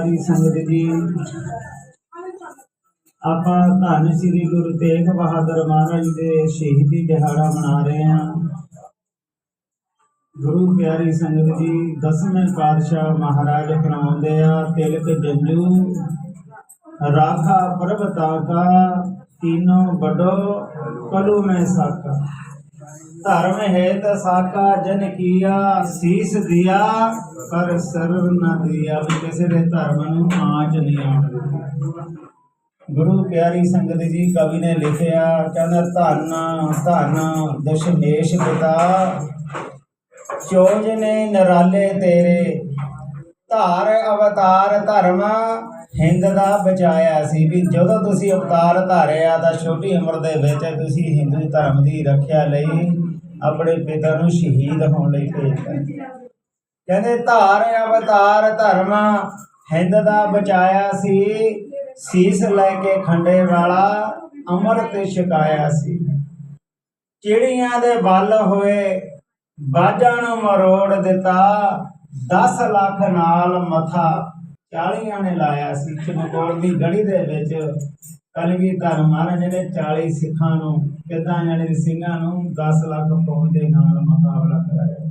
ਸਾਰੀ ਸੰਗਤ ਜੀ। ਆਪਾਂ ਧੰਨ ਸ੍ਰੀ ਗੁਰੂ ਤੇਗ ਬਹਾਦਰ ਮਹਾਰਾਜ ਦੇ ਸ਼ਹੀਦੀ ਦਿਹਾੜਾ ਮਨਾ ਰਹੇ ਹਾਂ। ਗੁਰੂ ਪਿਆਰੀ ਸੰਗਤ ਜੀ, ਦਸਵੇਂ ਪਾਤਸ਼ਾਹ ਮਹਾਰਾਜ ਫਰਮਾਉਂਦੇ ਆ, ਤਿਲਕ ਜੰਜੂ, ਰਾਖਾ ਪ੍ਰਭਤਾ ਕਾ ਤੀਨੋਂ ਬੜੋ ਕਲੂ ਮੈਂ ਸਾਕਾ। ਧਰਮ ਹੈ ਤਾ ਸਾਕਾ ਜਨ ਕੀਆ, ਸੀਸ ਦਿਆ, ਪਰ ਸਰਵ ਨ ਦਿਆ। ਵੀ ਕਿਸੇ ਦੇ ਧਰਮ ਨੂੰ ਆਂਚ ਨਹੀਂ ਆਉਂਦੀ ਗੁਰੂ ਪਿਆਰੀ ਸੰਗਤ ਜੀ, ਕਵੀ ਨੇ ਲਿਖਿਆ, ਕਹਿੰਦਾ, ਧਨ, ਧੰਨ, ਦਸ਼ਮੇਸ਼ ਪਿਤਾ ਚੋਜ ਨੇ ਨਰਾਲੇ ਤੇਰੇ। ਧਾਰ ਅਵਤਾਰ ਧਰਮ ਹਿੰਦ ਦਾ ਬਚਾਇਆ ਸੀ ਵੀ ਜਦੋਂ ਤੁਸੀਂ ਅਵਤਾਰ ਧਾਰਿਆ ਤਾਂ ਛੋਟੀ ਉਮਰ ਦੇ ਵਿੱਚ ਤੁਸੀਂ ਹਿੰਦੂ ਧਰਮ ਦੀ ਰੱਖਿਆ ਲਈ ਆਪਣੇ ਪਿਤਾ ਨੂੰ ਸ਼ਹੀਦ ਹੋਣ ਲਈ ਭੇਜਿਆ ਕਹਿੰਦੇ ਧਾਰ, ਅਵਤਾਰ ਧਰਮ ਹਿੰਦ ਦਾ ਬਚਾਇਆ ਸੀ, ਸੀਸ ਲੈ ਕੇ ਖੰਡੇ ਵਾਲਾ ਅੰਮ੍ਰਿਤ ਛਕਾਇਆ ਸੀ। ਚਿੜੀਆਂ ਦੇ ਬਲ ਹੋਏ ਬਾਜਾਂ ਨੂੰ ਮਰੋੜ ਦਿੱਤਾ 10 ਲੱਖ ਨਾਲ ਮਥਾ 40 ਨੇ ਲਾਇਆ ਸੀ, ਚਮਕੌਰ ਦੀ ਗੜੀ ਦੇ ਵਿੱਚ। ਕਲਗੀਧਰ ਮਹਾਰਾਜ ਨੇ 40 ਸਿੱਖਾਂ ਨੂੰ, ਕਿਦਾਂ ਜਾਣੇ ਸਿੰਘਾਂ ਨੂੰ 10 ਲੱਖ ਫੌਜ ਦੇ ਨਾਲ ਮੁਕਾਬਲਾ ਕਰਾਇਆ।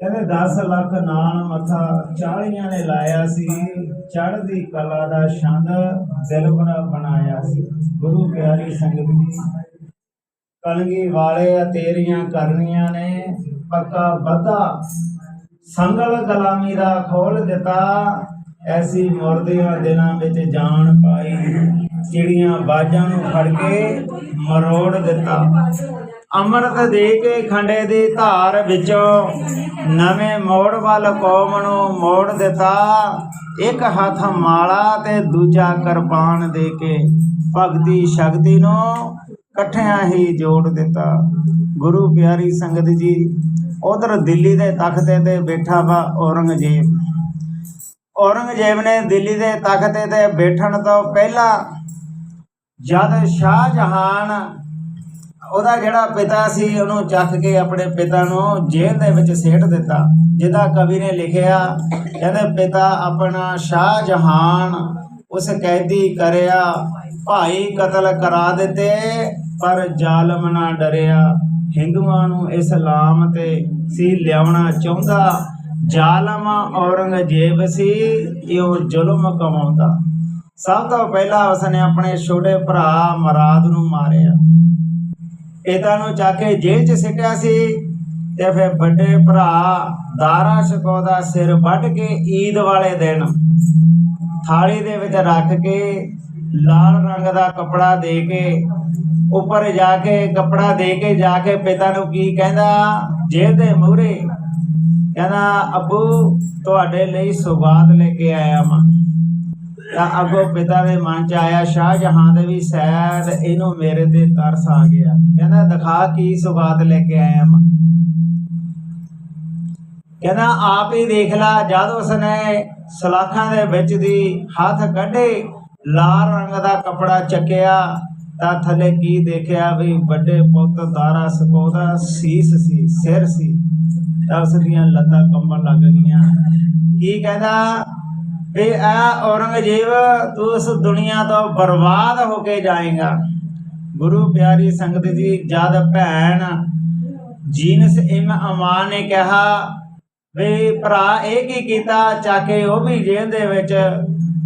ਕਹਿੰਦੇ 10 ਲੱਖ ਨਾਲ ਮੱਥਾ 40 ਨੇ ਲਾਇਆ ਸੀ, ਚੜ੍ਹਦੀ ਕਲਾ ਦਾ ਛੰਦ ਦਿਲਬਰਾ ਬਣਾਇਆ ਸੀ। ਗੁਰੂ ਪਿਆਰੀ ਸੰਗਤ ਜੀ, ਕਲਗੀ ਵਾਲੇ ਆ ਤੇਰੀਆਂ ਕਰਨੀਆਂ ਨੇ, ਪੱਕਾ ਵਧਾ ਸੰਗਲ ਗੁਲਾਮੀ ਦਾ ਖੋਲ ਦਿੱਤਾ, ਐਸੀ ਮੁਰਦਿਆਂ ਦਿਨਾਂ ਵਿੱਚ ਜਾਨ ਪਾਈ, ਚਿੜੀਆਂ ਬਾਜਾਂ ਨੂੰ ਫੜ ਕੇ ਮਰੋੜ ਦਿੱਤਾ। ਅੰਮ੍ਰਿਤ ਦੇ ਕੇ ਖੰਡੇ ਦੀ ਧਾਰ ਵਿੱਚੋਂ ਨਵੇਂ ਮੋੜ ਵੱਲ ਕੌਮ ਨੂੰ ਮੋੜ ਦਿੱਤਾ। ਇੱਕ ਹੱਥ ਮਾਲਾ ਤੇ ਦੂਜਾ ਕਿਰਪਾਨ ਦੇ ਕੇ ਭਗਤੀ ਸ਼ਕਤੀ ਨੂੰ ਇਕੱਠਿਆਂ ਹੀ ਜੋੜ ਦਿੱਤਾ। ਗੁਰੂ ਪਿਆਰੀ ਸੰਗਤ ਜੀ, ਉਧਰ ਦਿੱਲੀ ਦੇ ਤਖਤੇ ਤੇ ਬੈਠਾ ਵਾ ਔਰੰਗਜ਼ੇਬ। ਔਰੰਗਜ਼ੇਬ ਨੇ ਦਿੱਲੀ ਦੇ ਤਖਤੇ ਤੇ ਬੈਠਣ ਤੋਂ ਪਹਿਲਾਂ ਜਦ ਸ਼ਾਹਜਹਾਨ ਉਹਦਾ ਜਿਹੜਾ ਪਿਤਾ ਸੀ, ਉਹਨੂੰ ਚੱਕ ਕੇ ਆਪਣੇ ਪਿਤਾ ਨੂੰ ਜੇਲ੍ਹ ਦੇ ਵਿੱਚ ਸੇਟ ਦਿੱਤਾ। ਜਿਹਦਾ ਕਵੀ ਨੇ ਲਿਖਿਆ, ਕਹਿੰਦੇ ਪਿਤਾ ਆਪਣਾ ਸ਼ਾਹ ਜਹਾਨ ਉਸ ਕੈਦੀ ਕਰਿਆ ਭਾਈ ਕਤਲ ਕਰਾ ਦਿੱਤੇ, ਪਰ ਜ਼ਾਲਮ ਨਾ ਡਰਿਆ। ਹਿੰਦੂਆਂ ਨੂੰ ਇਸਲਾਮ ਤੇ ਸੀ ਲਿਆਉਣਾ ਚਾਹੁੰਦਾ। ਜ਼ਾਲਮ ਔਰੰਗਜ਼ੇਬ ਸੀ, ਇਹ ਜ਼ੁਲਮ ਕਮਾਉਂਦਾ। ਸਭ ਤੋਂ ਪਹਿਲਾਂ ਉਸਨੇ ਆਪਣੇ ਛੋਟੇ ਭਰਾ ਮਰਾਦ ਨੂੰ ਮਾਰਿਆ। ਪਿਤਾ ਨੂੰ ਚੱਕ ਕੇ ਜੇਲ੍ਹ 'ਚ ਸਿੱਟਿਆ ਸੀ ਤੇ ਫਿਰ ਵੱਡੇ ਭਰਾ ਦਾਰਾ ਸ਼ਕੋ ਦਾ ਸਿਰ ਵੱਢ ਕੇ ਈਦ ਵਾਲੇ ਦਿਨ ਥਾਲੀ ਦੇ ਵਿੱਚ ਰੱਖ ਕੇ ਲਾਲ ਰੰਗ ਦਾ ਕਪੜਾ ਦੇ ਕੇ ਉੱਪਰ ਜਾ ਕੇ, ਕਪੜਾ ਦੇ ਕੇ ਜਾ ਕੇ ਪਿਤਾ ਨੂੰ ਕੀ ਕਹਿੰਦਾ? ਜੇਲ੍ਹ ਦੇ ਮੂਹਰੇ। ਕਹਿੰਦਾ, ਅੱਬੂ, ਤੁਹਾਡੇ ਲਈ ਸੁਗਾਤ ਲੈ ਕੇ ਆਇਆ ਮੈਂ ਤਾਂ ਅੱਗੋਂ ਪਿਤਾ ਦੇ ਮਨ ਚ ਆਇਆ ਸ਼ਾਹ ਜਹਾਂ ਦੇ ਵੀ ਸ਼ਾਇਦ ਇਹਨੂੰ ਮੇਰੇ ਤੇ ਤਰਸ ਆ ਗਿਆ। ਕਹਿੰਦਾ, ਦਿਖਾ ਕੀ ਸੁਗਾਤ ਲੈ ਕੇ ਆਇਆ ਮੈਂ ਕਹਿੰਦਾ, ਆਪ ਹੀ ਦੇਖ ਲਾ, ਜਦ ਉਸਨੇ ਸਲਾਖਾਂ ਦੇ ਵਿੱਚ ਦੀ ਹੱਥ ਕੱਢੇ ਲਾਲ ਰੰਗ ਦਾ ਕਪੜਾ ਚੱਕਿਆ ਤਾਂ ਥੱਲੇ ਕੀ ਦੇਖਿਆ ਵੀ ਵੱਡੇ ਪੁੱਤ ਦਾਰਾ ਸਕੋ ਸੀਸ ਸੀ, ਸਿਰ ਸੀ। ਤਾਂ ਉਸ ਦੀਆਂ ਲੱਤਾਂ ਕੰਬਣ ਲੱਗ ਗਈਆਂ। ਕੀ ਕਹਿੰਦਾ? ਵੀ ਆ ਔਰੰਗਜ਼ੇਬ, ਤੂੰ ਇਸ ਦੁਨੀਆ ਤੋਂ ਬਰਬਾਦ ਹੋ ਕੇ ਜਾਏਗਾ। ਗੁਰੂ ਪਿਆਰੀ ਸੰਗਤ ਜੀ, ਜਦ ਭੈਣ ਜੀਨਸ ਇਮ ਅਮਾਨ ਨੇ ਕਿਹਾ, ਵੀ ਭਰਾ ਇਹ ਕੀ ਕੀਤਾ? ਚਾਕੇ ਉਹ ਵੀ ਜੇਲ੍ਹ ਦੇ ਵਿੱਚ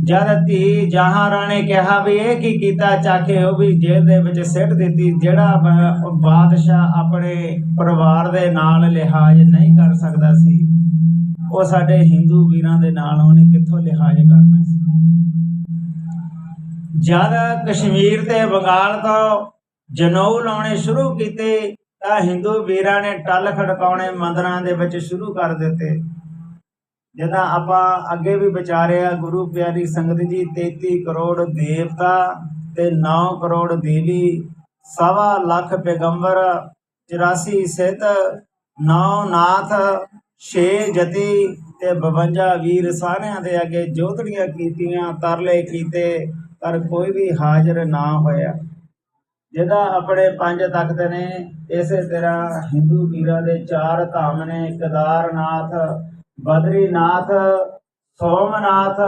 ਜਦ ਧੀ ਜਹਾਂ ਕਿਹਾ ਵੀ ਇਹ ਕੀ ਕੀਤਾ ਚਾਕੇ ਉਹ ਵੀ ਜੇਲ੍ਹ ਦੇ ਵਿੱਚ ਸਿੱਟ ਦਿੱਤੀ, ਜਿਹੜਾ ਬਾਦਸ਼ਾਹ ਆਪਣੇ ਪਰਿਵਾਰ ਦੇ ਨਾਲ ਲਿਹਾਜ਼ ਨਹੀਂ ਕਰ ਸਕਦਾ ਸੀ, ਉਹ ਸਾਡੇ ਹਿੰਦੂ ਵੀਰਾਂ ਦੇ ਨਾਲ ਉਹਨੇ ਕਿੱਥੋਂ ਲਿਹਾਜ਼ ਕਰਨਾ ਸੀ? ਜਦ ਕਸ਼ਮੀਰ ਤੇ ਬੰਗਾਲ ਤੋਂ ਜਨੌ ਲਾਉਣੇ ਸ਼ੁਰੂ ਕੀਤੇ, ਤਾਂ ਹਿੰਦੂ ਵੀਰਾਂ ਨੇ ਟੱਲ ਖੜਕਾਉਣੇ ਮੰਦਰਾਂ ਦੇ ਵਿੱਚ ਸ਼ੁਰੂ ਕਰ ਦਿੱਤੇ। ਜਦਾਂ ਆਪਾਂ ਅੱਗੇ ਵੀ ਵਿਚਾਰਿਆ ਗੁਰੂ ਪਿਆਰੀ ਸੰਗਤ ਜੀ 33 ਕਰੋੜ ਦੇਵਤਾ ਤੇ 9 ਕਰੋੜ ਦੇਵੀ, ਸਵਾ ਲੱਖ ਪੈਗੰਬਰ 84 ਸਿੱਧ 9 ਨਾਥ 6 ਜਤੀ ਤੇ 52 ਵੀਰ ਸਾਰਿਆਂ ਦੇ ਅੱਗੇ ਜੋਤੜੀਆਂ ਕੀਤੀਆਂ, ਤਰਲੇ ਕੀਤੇ, ਪਰ ਕੋਈ ਵੀ ਹਾਜ਼ਰ ਨਾ ਹੋਇਆ। ਜਿਹਦਾ ਆਪਣੇ ਪੰਜ ਤਖਤ ਨੇ, ਇਸੇ ਤਰ੍ਹਾਂ ਹਿੰਦੂ ਵੀਰਾਂ ਦੇ ਚਾਰ ਧਾਮ ਨੇ, ਕੇਦਾਰਨਾਥ ਬਦਰੀਨਾਥ, ਸੋਮਨਾਥ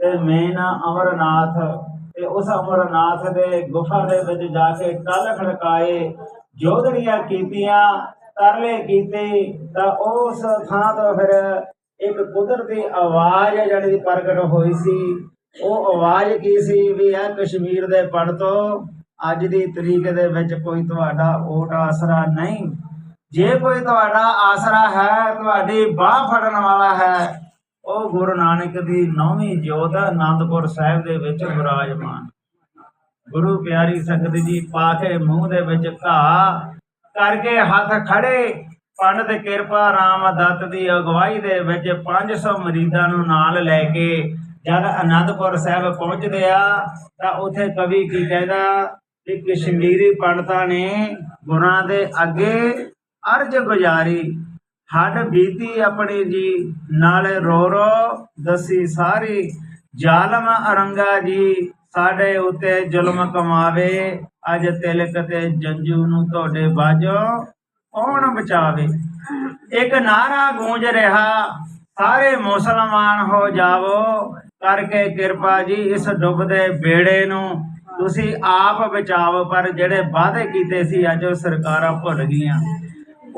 ਤੇ ਮੇਨ ਅਮਰਨਾਥ। ਤੇ ਉਸ ਅਮਰਨਾਥ ਦੇ ਗੁਫਾ ਦੇ ਵਿੱਚ ਜਾ ਕੇ ਟਲ ਖੜਕਾਏ, ਜੋਧੜੀਆਂ ਕੀਤੀਆਂ, ਤਰਲੇ ਕੀਤੇ, ਤਾਂ ਉਸ ਥਾਂ ਤੋਂ ਫਿਰ ਇੱਕ ਕੁਦਰਤੀ ਆਵਾਜ਼ ਜਿਹੜੀ ਪ੍ਰਗਟ ਹੋਈ ਸੀ। ਉਹ ਆਵਾਜ਼ ਕੀ ਸੀ ਵੀ ਇਹ ਕਸ਼ਮੀਰ ਦੇ ਪੜ ਤੋਂ ਅੱਜ ਦੀ ਤਰੀਕ ਦੇ ਵਿੱਚ ਕੋਈ ਤੁਹਾਡਾ ਓਟ ਆਸਰਾ ਨਹੀਂ। ਜੇ ਕੋਈ ਤੁਹਾਡਾ ਆਸਰਾ ਹੈ, ਤੁਹਾਡੀ ਬਾਹ ਫੜਨ ਵਾਲਾ ਹੈ, ਉਹ ਗੁਰੂ ਨਾਨਕ ਦੀ ਨੌਵੀਂ ਜੋਤ ਆਨੰਦਪੁਰ ਸਾਹਿਬ ਦੇ ਵਿੱਚ ਵਿਰਾਜਮਾਨ ਗੁਰੂ ਪਿਆਰੀ ਸੰਗਤ ਜੀ ਪਾ ਕੇ ਮੂੰਹ ਦੇ ਵਿੱਚ ਘਾਹ ਕਰਕੇ ਹੱਥ ਖੜੇ ਪੰਡਤ ਕਿਰਪਾ ਰਾਮ ਦੱਤ ਦੀ ਅਗਵਾਈ ਦੇ ਵਿੱਚ 500 ਮਰੀਦਾਂ ਨੂੰ ਨਾਲ ਲੈ ਕੇ ਜਦ ਆਨੰਦਪੁਰ ਸਾਹਿਬ ਪਹੁੰਚਦੇ ਆ, ਤਾਂ ਉੱਥੇ ਕਵੀ ਕੀ ਕਹਿੰਦਾ ਕਿ ਕਸ਼ਮੀਰੀ ਪੰਡਤਾਂ ਨੇ ਗੁਰਾਂ ਦੇ ਅੱਗੇ ਅਰਜ ਗੁਜ਼ਾਰੀ। ਹੱਡ ਬੀਤੀ ਆਪਣੀ ਜੀ, ਨਾਲੇ ਰੋ ਰੋ ਦਸੀ ਸਾਰੀ। ਜ਼ਾਲਮ ਅਰੰਗਾ ਜੀ, ਸਾਡੇ ਉਤੇ ਜ਼ੁਲਮ ਕਮਾਵੇ। ਅੱਜ ਤਿਲਕ ਤੇ ਜੰਜੂ ਨੂੰ ਤੁਹਾਡੇ ਬਾਝੋਂ ਕੌਣ ਬਚਾਵੇ? ਇੱਕ ਨਾਰਾ ਗੂੰਜ ਰਿਹਾ, ਸਾਰੇ ਮੁਸਲਮਾਨ ਹੋ ਜਾਵੋ। ਕਰਕੇ ਕਿਰਪਾ ਜੀ, ਇਸ ਡੁੱਬਦੇ ਬੇੜੇ ਨੂੰ ਤੁਸੀਂ ਆਪ ਬਚਾਓ। ਪਰ ਜਿਹੜੇ ਵਾਅਦੇ ਕੀਤੇ ਸੀ, ਅੱਜ ਉਹ ਸਰਕਾਰਾਂ ਭੁੱਲ ਗਈਆਂ।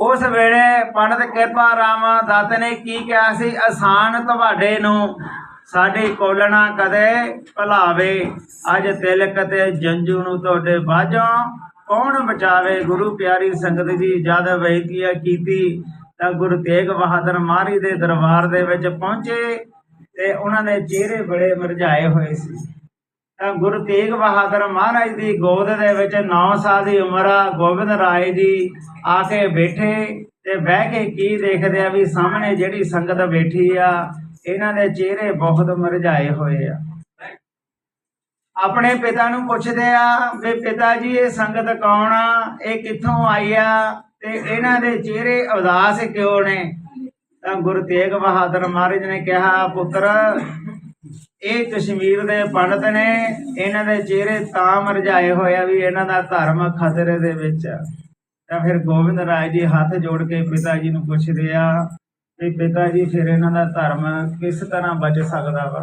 ਉਸ ਵੇਲੇ ਪੰਡਤ ਕਿਰਪਾ ਰਾਮ ਦੱਤ ਨੇ ਕੀ ਕਿਹਾ ਸੀ? ਆਸਾਨ ਤੁਹਾਡੇ ਨੂੰ ਸਾਡੀ ਕੋਲਣਾ ਕਦੇ ਭੁਲਾਵੇ। ਅੱਜ ਤਿਲਕ ਤੇ ਜੰਜੂ ਨੂੰ ਤੁਹਾਡੇ ਬਾਝੋਂ ਕੌਣ ਬਚਾਵੇ? ਗੁਰੂ ਪਿਆਰੀ ਸੰਗਤ ਜੀ, ਜਦ ਬੇਨਤੀਆਂ ਕੀਤੀ, ਤਾਂ ਗੁਰੂ ਤੇਗ ਬਹਾਦਰ ਮਾਰੀ ਦੇ ਦਰਬਾਰ ਦੇ ਵਿੱਚ ਪਹੁੰਚੇ ਤੇ ਉਹਨਾਂ ਦੇ ਚਿਹਰੇ ਬੜੇ ਮਰਝਾਏ ਹੋਏ ਸੀ। ਤਾਂ ਗੁਰੂ ਤੇਗ ਬਹਾਦਰ ਮਹਾਰਾਜ ਦੀ ਗੋਦ ਦੇ ਵਿੱਚ 9 ਸਾਲ ਦੀ ਉਮਰ ਗੋਬਿੰਦ ਰਾਏ ਜੀ ਆ ਕੇ ਬੈਠੇ ਤੇ ਬਹਿ ਕੇ ਕੀ ਦੇਖਦੇ ਆ ਵੀ ਸਾਹਮਣੇ ਜਿਹੜੀ ਸੰਗਤ ਬੈਠੀ ਆ, ਇਹਨਾਂ ਦੇ ਚਿਹਰੇ ਬਹੁਤ ਮਰਝਾਏ ਹੋਏ ਆ। ਆਪਣੇ ਪਿਤਾ ਨੂੰ ਪੁੱਛਦੇ ਆ ਵੀ ਪਿਤਾ ਜੀ, ਇਹ ਸੰਗਤ ਕੌਣ ਆ? ਇਹ ਕਿੱਥੋਂ ਆਈ ਆ? ਤੇ ਇਹਨਾਂ ਦੇ ਚਿਹਰੇ ਉਦਾਸ ਕਿਉਂ ਨੇ? ਤਾਂ ਗੁਰੂ ਤੇਗ ਬਹਾਦਰ ਮਹਾਰਾਜ ਨੇ ਕਿਹਾ, ਪੁੱਤਰ ਇਹ ਕਸ਼ਮੀਰ ਦੇ ਪੰਡਤ ਨੇ ਇਹਨਾਂ ਦੇ ਚਿਹਰੇ ਤਾਂ ਮਰਜਾਏ ਹੋਇਆ ਵੀ ਇਹਨਾਂ ਦਾ ਧਰਮ ਖਤਰੇ ਦੇ ਵਿੱਚ ਤਾਂ ਫਿਰ ਗੋਬਿੰਦ ਰਾਏ ਜੀ ਹੱਥ ਜੋੜ ਕੇ ਪਿਤਾ ਜੀ ਨੂੰ ਪੁੱਛਦੇ ਆ ਵੀ ਪਿਤਾ ਜੀ, ਫਿਰ ਇਹਨਾਂ ਦਾ ਧਰਮ ਕਿਸ ਤਰ੍ਹਾਂ ਬਚ ਸਕਦਾ ਵਾ?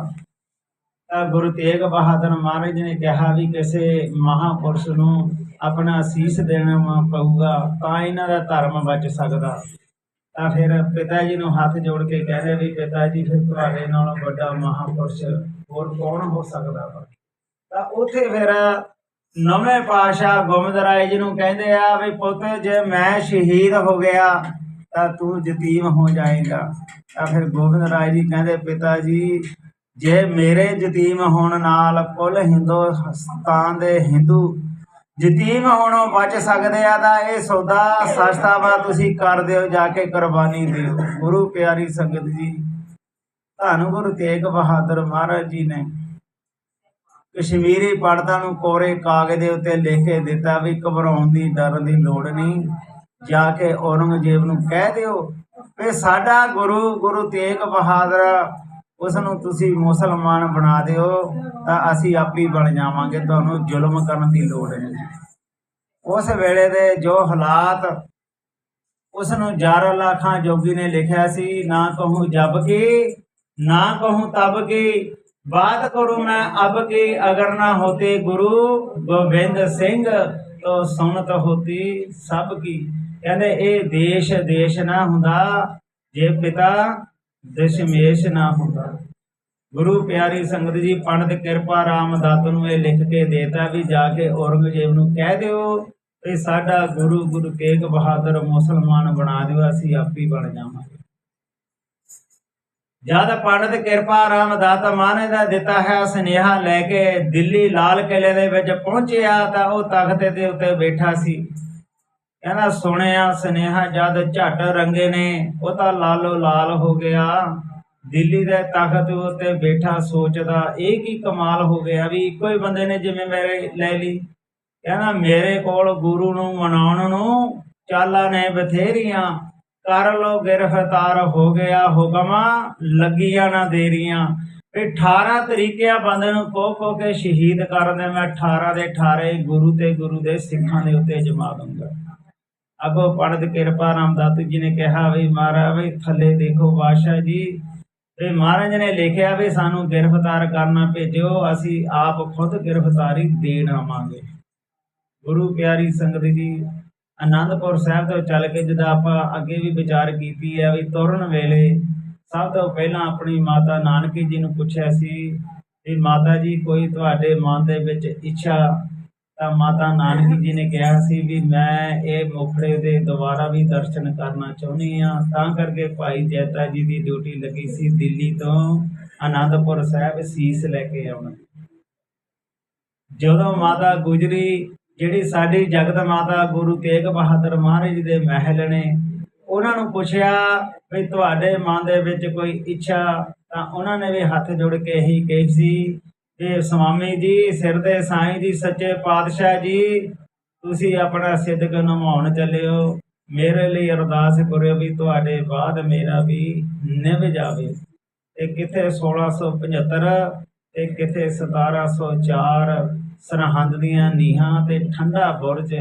ਤਾਂ ਗੁਰੂ ਤੇਗ ਬਹਾਦਰ ਮਹਾਰਾਜ ਨੇ ਕਿਹਾ ਵੀ ਕਿਸੇ ਮਹਾਪੁਰਸ਼ ਨੂੰ ਆਪਣਾ ਸੀਸ ਦੇਣਾ ਪਊਗਾ ਤਾਂ ਇਹਨਾਂ ਦਾ ਧਰਮ ਬਚ ਸਕਦਾ। ਤਾਂ ਫਿਰ ਪਿਤਾ ਜੀ ਨੂੰ ਹੱਥ ਜੋੜ ਕੇ ਕਹਿੰਦੇ ਵੀ ਪਿਤਾ ਜੀ, ਫਿਰ ਤੁਹਾਡੇ ਨਾਲੋਂ ਵੱਡਾ ਮਹਾਪੁਰਸ਼ ਹੋਰ ਕੌਣ ਹੋ ਸਕਦਾ ਵਾ? ਤਾਂ ਉੱਥੇ ਫਿਰ ਨਵੇਂ ਪਾਸ਼ਾ ਗੋਬਿੰਦ ਰਾਏ ਜੀ ਨੂੰ ਕਹਿੰਦੇ ਆ ਵੀ ਪੁੱਤ, ਜੇ ਮੈਂ ਸ਼ਹੀਦ ਹੋ ਗਿਆ, ਤਾਂ ਤੂੰ ਯਤੀਮ ਹੋ ਜਾਏਗਾ। ਤਾਂ ਫਿਰ ਗੋਬਿੰਦ ਰਾਏ ਜੀ ਕਹਿੰਦੇ, ਪਿਤਾ ਜੀ, ਜੇ ਮੇਰੇ ਯਤੀਮ ਹੋਣ ਨਾਲ ਕੁੱਲ ਹਿੰਦੁਸਤਾਨ ਦੇ ਹਿੰਦੂ ਯਤੀਮ ਹੋਣੋਂ ਬਚ ਸਕਦੇ ਆ ਤਾਂ ਇਹ ਸੌਦਾ ਸਸਤਾ ਵਾ, ਤੁਸੀਂ ਕਰ ਦਿਓ, ਜਾ ਕੇ ਕੁਰਬਾਨੀ ਦਿਓ। ਗੁਰੂ ਪਿਆਰੀ ਸੰਗਤ ਜੀ, ਧੰਨ ਗੁਰੂ ਤੇਗ ਬਹਾਦਰ ਮਹਾਰਾਜ ਜੀ ਨੇ ਕਸ਼ਮੀਰੀ ਪੰਡਤਾਂ ਨੂੰ ਕੋਰੇ ਕਾਗਜ਼ ਦੇ ਉੱਤੇ ਲਿਖ ਕੇ ਦਿੱਤਾ ਵੀ ਘਬਰਾਉਣ ਦੀ ਡਰਨ ਦੀ ਲੋੜ ਨਹੀਂ। ਜਾ ਕੇ ਔਰੰਗਜ਼ੇਬ ਨੂੰ ਕਹਿ ਦਿਓ, ਵੀ ਸਾਡਾ ਗੁਰੂ ਗੁਰੂ ਤੇਗ ਬਹਾਦਰ ਉਸ ਨੂੰ ਤੁਸੀਂ ਮੁਸਲਮਾਨ ਬਣਾ ਦਿਓ, ਤਾਂ ਅਸੀਂ ਆਪੀ ਬਣ ਜਾਵਾਂਗੇ, ਤੁਹਾਨੂੰ ਜ਼ੁਲਮ ਕਰਨ ਦੀ ਲੋੜ ਨਹੀਂ। ਉਸ ਵੇਲੇ ਦੇ ਜੋ ਹਾਲਾਤ ਉਸ ਨੂੰ ਜਰ ਲਾਖਾਂ ਜੋਗੀ ਨੇ ਲਿਖਿਆ ਸੀ, ਨਾ ਕਹੂੰ ਜਬ ਕੀ, ਨਾ ਕਹੂੰ ਤਬ ਕੀ, ਬਾਤ ਕਰੂ ਮੈਂ ਅਬ ਕੀ, ਅਗਰ ਨਾ ਹੋਤੇ ਗੁਰੂ ਗੋਬਿੰਦ ਸਿੰਘ, ਤੋ ਸੁਣਤ ਹੋਤੀ ਸਭ ਕੀ। ਕਹਿੰਦੇ, ਇਹ ਦੇਸ਼ ਦੇਸ਼ ਨਾ ਹੁੰਦਾ, ਜੇ ਪਿਤਾ ਦਸ਼ਮੇਸ਼ ਨਾ ਹੁੰਦਾ। ਗੁਰੂ ਪਿਆਰੀ ਸੰਗਤ ਜੀ, ਪੰਡਤ ਕਿਰਪਾ ਰਾਮ ਦਾਤ ਨੂੰ ਇਹ ਲਿਖ ਕੇ ਦੇਤਾ ਵੀ ਜਾ ਕੇ ਔਰੰਗਜ਼ੇਬ ਨੂੰ ਕਹਿ ਦਿਓ ਵੀ ਸਾਡਾ ਗੁਰੂ ਗੁਰੂ ਤੇਗ ਬਹਾਦਰ ਮੁਸਲਮਾਨ ਬਣਾ ਦਿਓ, ਅਸੀਂ ਆਪੀ ਬਣ ਜਾਵਾਂਗੇ। ਜਦ ਪੰਡਤ ਕਿਰਪਾ ਰਾਮ ਦਾਤ ਮਾਨੇ ਦਾ ਦਿੱਤਾ ਹੈ, ਸੁਨੇਹਾ ਲੈ ਕੇ ਦਿੱਲੀ ਲਾਲ ਕਿਲੇ ਦੇ ਵਿੱਚ ਪਹੁੰਚਿਆ ਤਾਂ ਉਹ ਤਖਤ ਦੇ ਉੱਤੇ ਬੈਠਾ ਸੀ। ਕਹਿੰਦਾ, ਸੁਣਿਆ ਸੁਨੇਹਾ ਜਦ ਝਟ ਰੰਗੇ ਨੇ, ਉਹ ਤਾਂ ਲਾਲੋ ਲਾਲ ਹੋ ਗਿਆ। ਦਿੱਲੀ ਦੇ ਤਖਤ ਉੱਤੇ ਬੈਠਾ ਸੋਚਦਾ, ਇਹ ਕੀ ਕਮਾਲ ਹੋ ਗਿਆ ਵੀ ਇੱਕੋ ਹੀ ਬੰਦੇ ਨੇ ਜਿਵੇਂ ਮੇਰੇ ਲੈ ਲਈ। ਕਹਿੰਦਾ, ਮੇਰੇ ਕੋਲ ਗੁਰੂ ਨੂੰ ਮਨਾਉਣ ਨੂੰ ਚਾਲਾਂ ਨੇ ਬਥੇਰੀਆਂ। ਕਰ ਲੋ ਗ੍ਰਿਫਤਾਰ, ਹੋ ਗਿਆ ਹੁਕਮਾਂ, ਲੱਗੀਆਂ ਨਾ ਦੇਰੀਆਂ। ਵੀ 18 ਤਰੀਕਿਆਂ ਬੰਦੇ ਨੂੰ ਕੋ ਕੋ ਕੇ ਸ਼ਹੀਦ ਕਰ ਦੇ, ਮੈਂ 18 ਦੇ 18 ਗੁਰੂ ਤੇ ਗੁਰੂ ਦੇ ਸਿੱਖਾਂ ਦੇ ਉੱਤੇ ਜਮਾ ਦੂੰਗਾ ਅਗੋ ਪੰਡਤ ਕਿਰਪਾ ਰਾਮ ਦਾਤੂ ਜੀ ਨੇ ਕਿਹਾ ਵੀ ਮਹਾਰਾਜ ਵੀ, ਥੱਲੇ ਦੇਖੋ ਬਾਦਸ਼ਾਹ ਜੀ। ਤੇ ਮਹਾਰਾਜ ਨੇ ਲਿਖਿਆ ਵੀ, ਸਾਨੂੰ ਗ੍ਰਿਫਤਾਰ ਕਰਨਾ ਭੇਜਿਓ, ਅਸੀਂ ਆਪ ਖੁਦ ਗ੍ਰਿਫਤਾਰੀ ਦੇਣ ਆਵਾਂਗੇ। ਗੁਰੂ ਪਿਆਰੀ ਸੰਗਤ ਜੀ ਆਨੰਦਪੁਰ ਸਾਹਿਬ ਤੋਂ ਚੱਲ ਕੇ ਜਦੋਂ ਆਪਾਂ ਅੱਗੇ ਵੀ ਵਿਚਾਰ ਕੀਤੀ ਹੈ ਵੀ ਤੁਰਨ ਵੇਲੇ ਸਭ ਤੋਂ ਪਹਿਲਾਂ ਆਪਣੀ ਮਾਤਾ ਨਾਨਕੀ ਜੀ ਨੂੰ ਪੁੱਛਿਆ ਸੀ ਵੀ ਮਾਤਾ ਜੀ, ਕੋਈ ਤੁਹਾਡੇ ਮਨ ਦੇ ਵਿੱਚ ਇੱਛਾ ਤਾਂ ਮਾਤਾ ਨਾਨਕੀ ਜੀ ਨੇ ਕਿਹਾ ਸੀ ਵੀ ਮੈਂ ਇਹ ਮੁਖੜੇ ਦੇ ਦੁਬਾਰਾ ਵੀ ਦਰਸ਼ਨ ਕਰਨਾ ਚਾਹੁੰਦੀ ਆ ਤਾਂ ਕਰਕੇ ਭਾਈ ਜੈਤਾ ਜੀ ਦੀ ਡਿਊਟੀ ਲੱਗੀ ਸੀ ਦਿੱਲੀ ਤੋਂ ਆਨੰਦਪੁਰ ਸਾਹਿਬ ਸੀਸ ਲੈ ਕੇ ਆਉਣਾ। ਜਦੋਂ ਮਾਤਾ ਗੁਜਰੀ, ਜਿਹੜੀ ਸਾਡੀ ਜਗਤ ਮਾਤਾ ਗੁਰੂ ਤੇਗ ਬਹਾਦਰ ਮਹਾਰਾਜ ਜੀ ਦੇ ਮਹਿਲ ਨੇ, ਉਹਨਾਂ ਨੂੰ ਪੁੱਛਿਆ ਵੀ ਤੁਹਾਡੇ ਮਨ ਦੇ ਵਿੱਚ ਕੋਈ ਇੱਛਾ, ਤਾਂ ਉਹਨਾਂ ਨੇ ਵੀ ਹੱਥ ਜੋੜ ਕੇ ਇਹੀ ਕਹੀ ਸੀ ਕਿ ਸੁਆਮੀ ਜੀ, ਸਿਰ ਦੇ ਸਾਈਂ ਜੀ, ਸੱਚੇ ਪਾਤਸ਼ਾਹ ਜੀ, ਤੁਸੀਂ ਆਪਣਾ ਸਿੱਧਕ ਨਿਭਾਉਣ ਚੱਲਿਓ। ਮੇਰੇ ਲਈ ਅਰਦਾਸ ਕਰਿਓ ਵੀ ਤੁਹਾਡੇ ਬਾਅਦ ਮੇਰਾ ਵੀ ਨਿਭ ਜਾਵੇ। ਤੇ ਕਿਥੇ 1675 ਤੇ ਕਿਥੇ 1704 ਸਰਹੰਦ ਦੀਆਂ ਨੀਹਾਂ ਤੇ ਠੰਡਾ ਬੁਰਜ,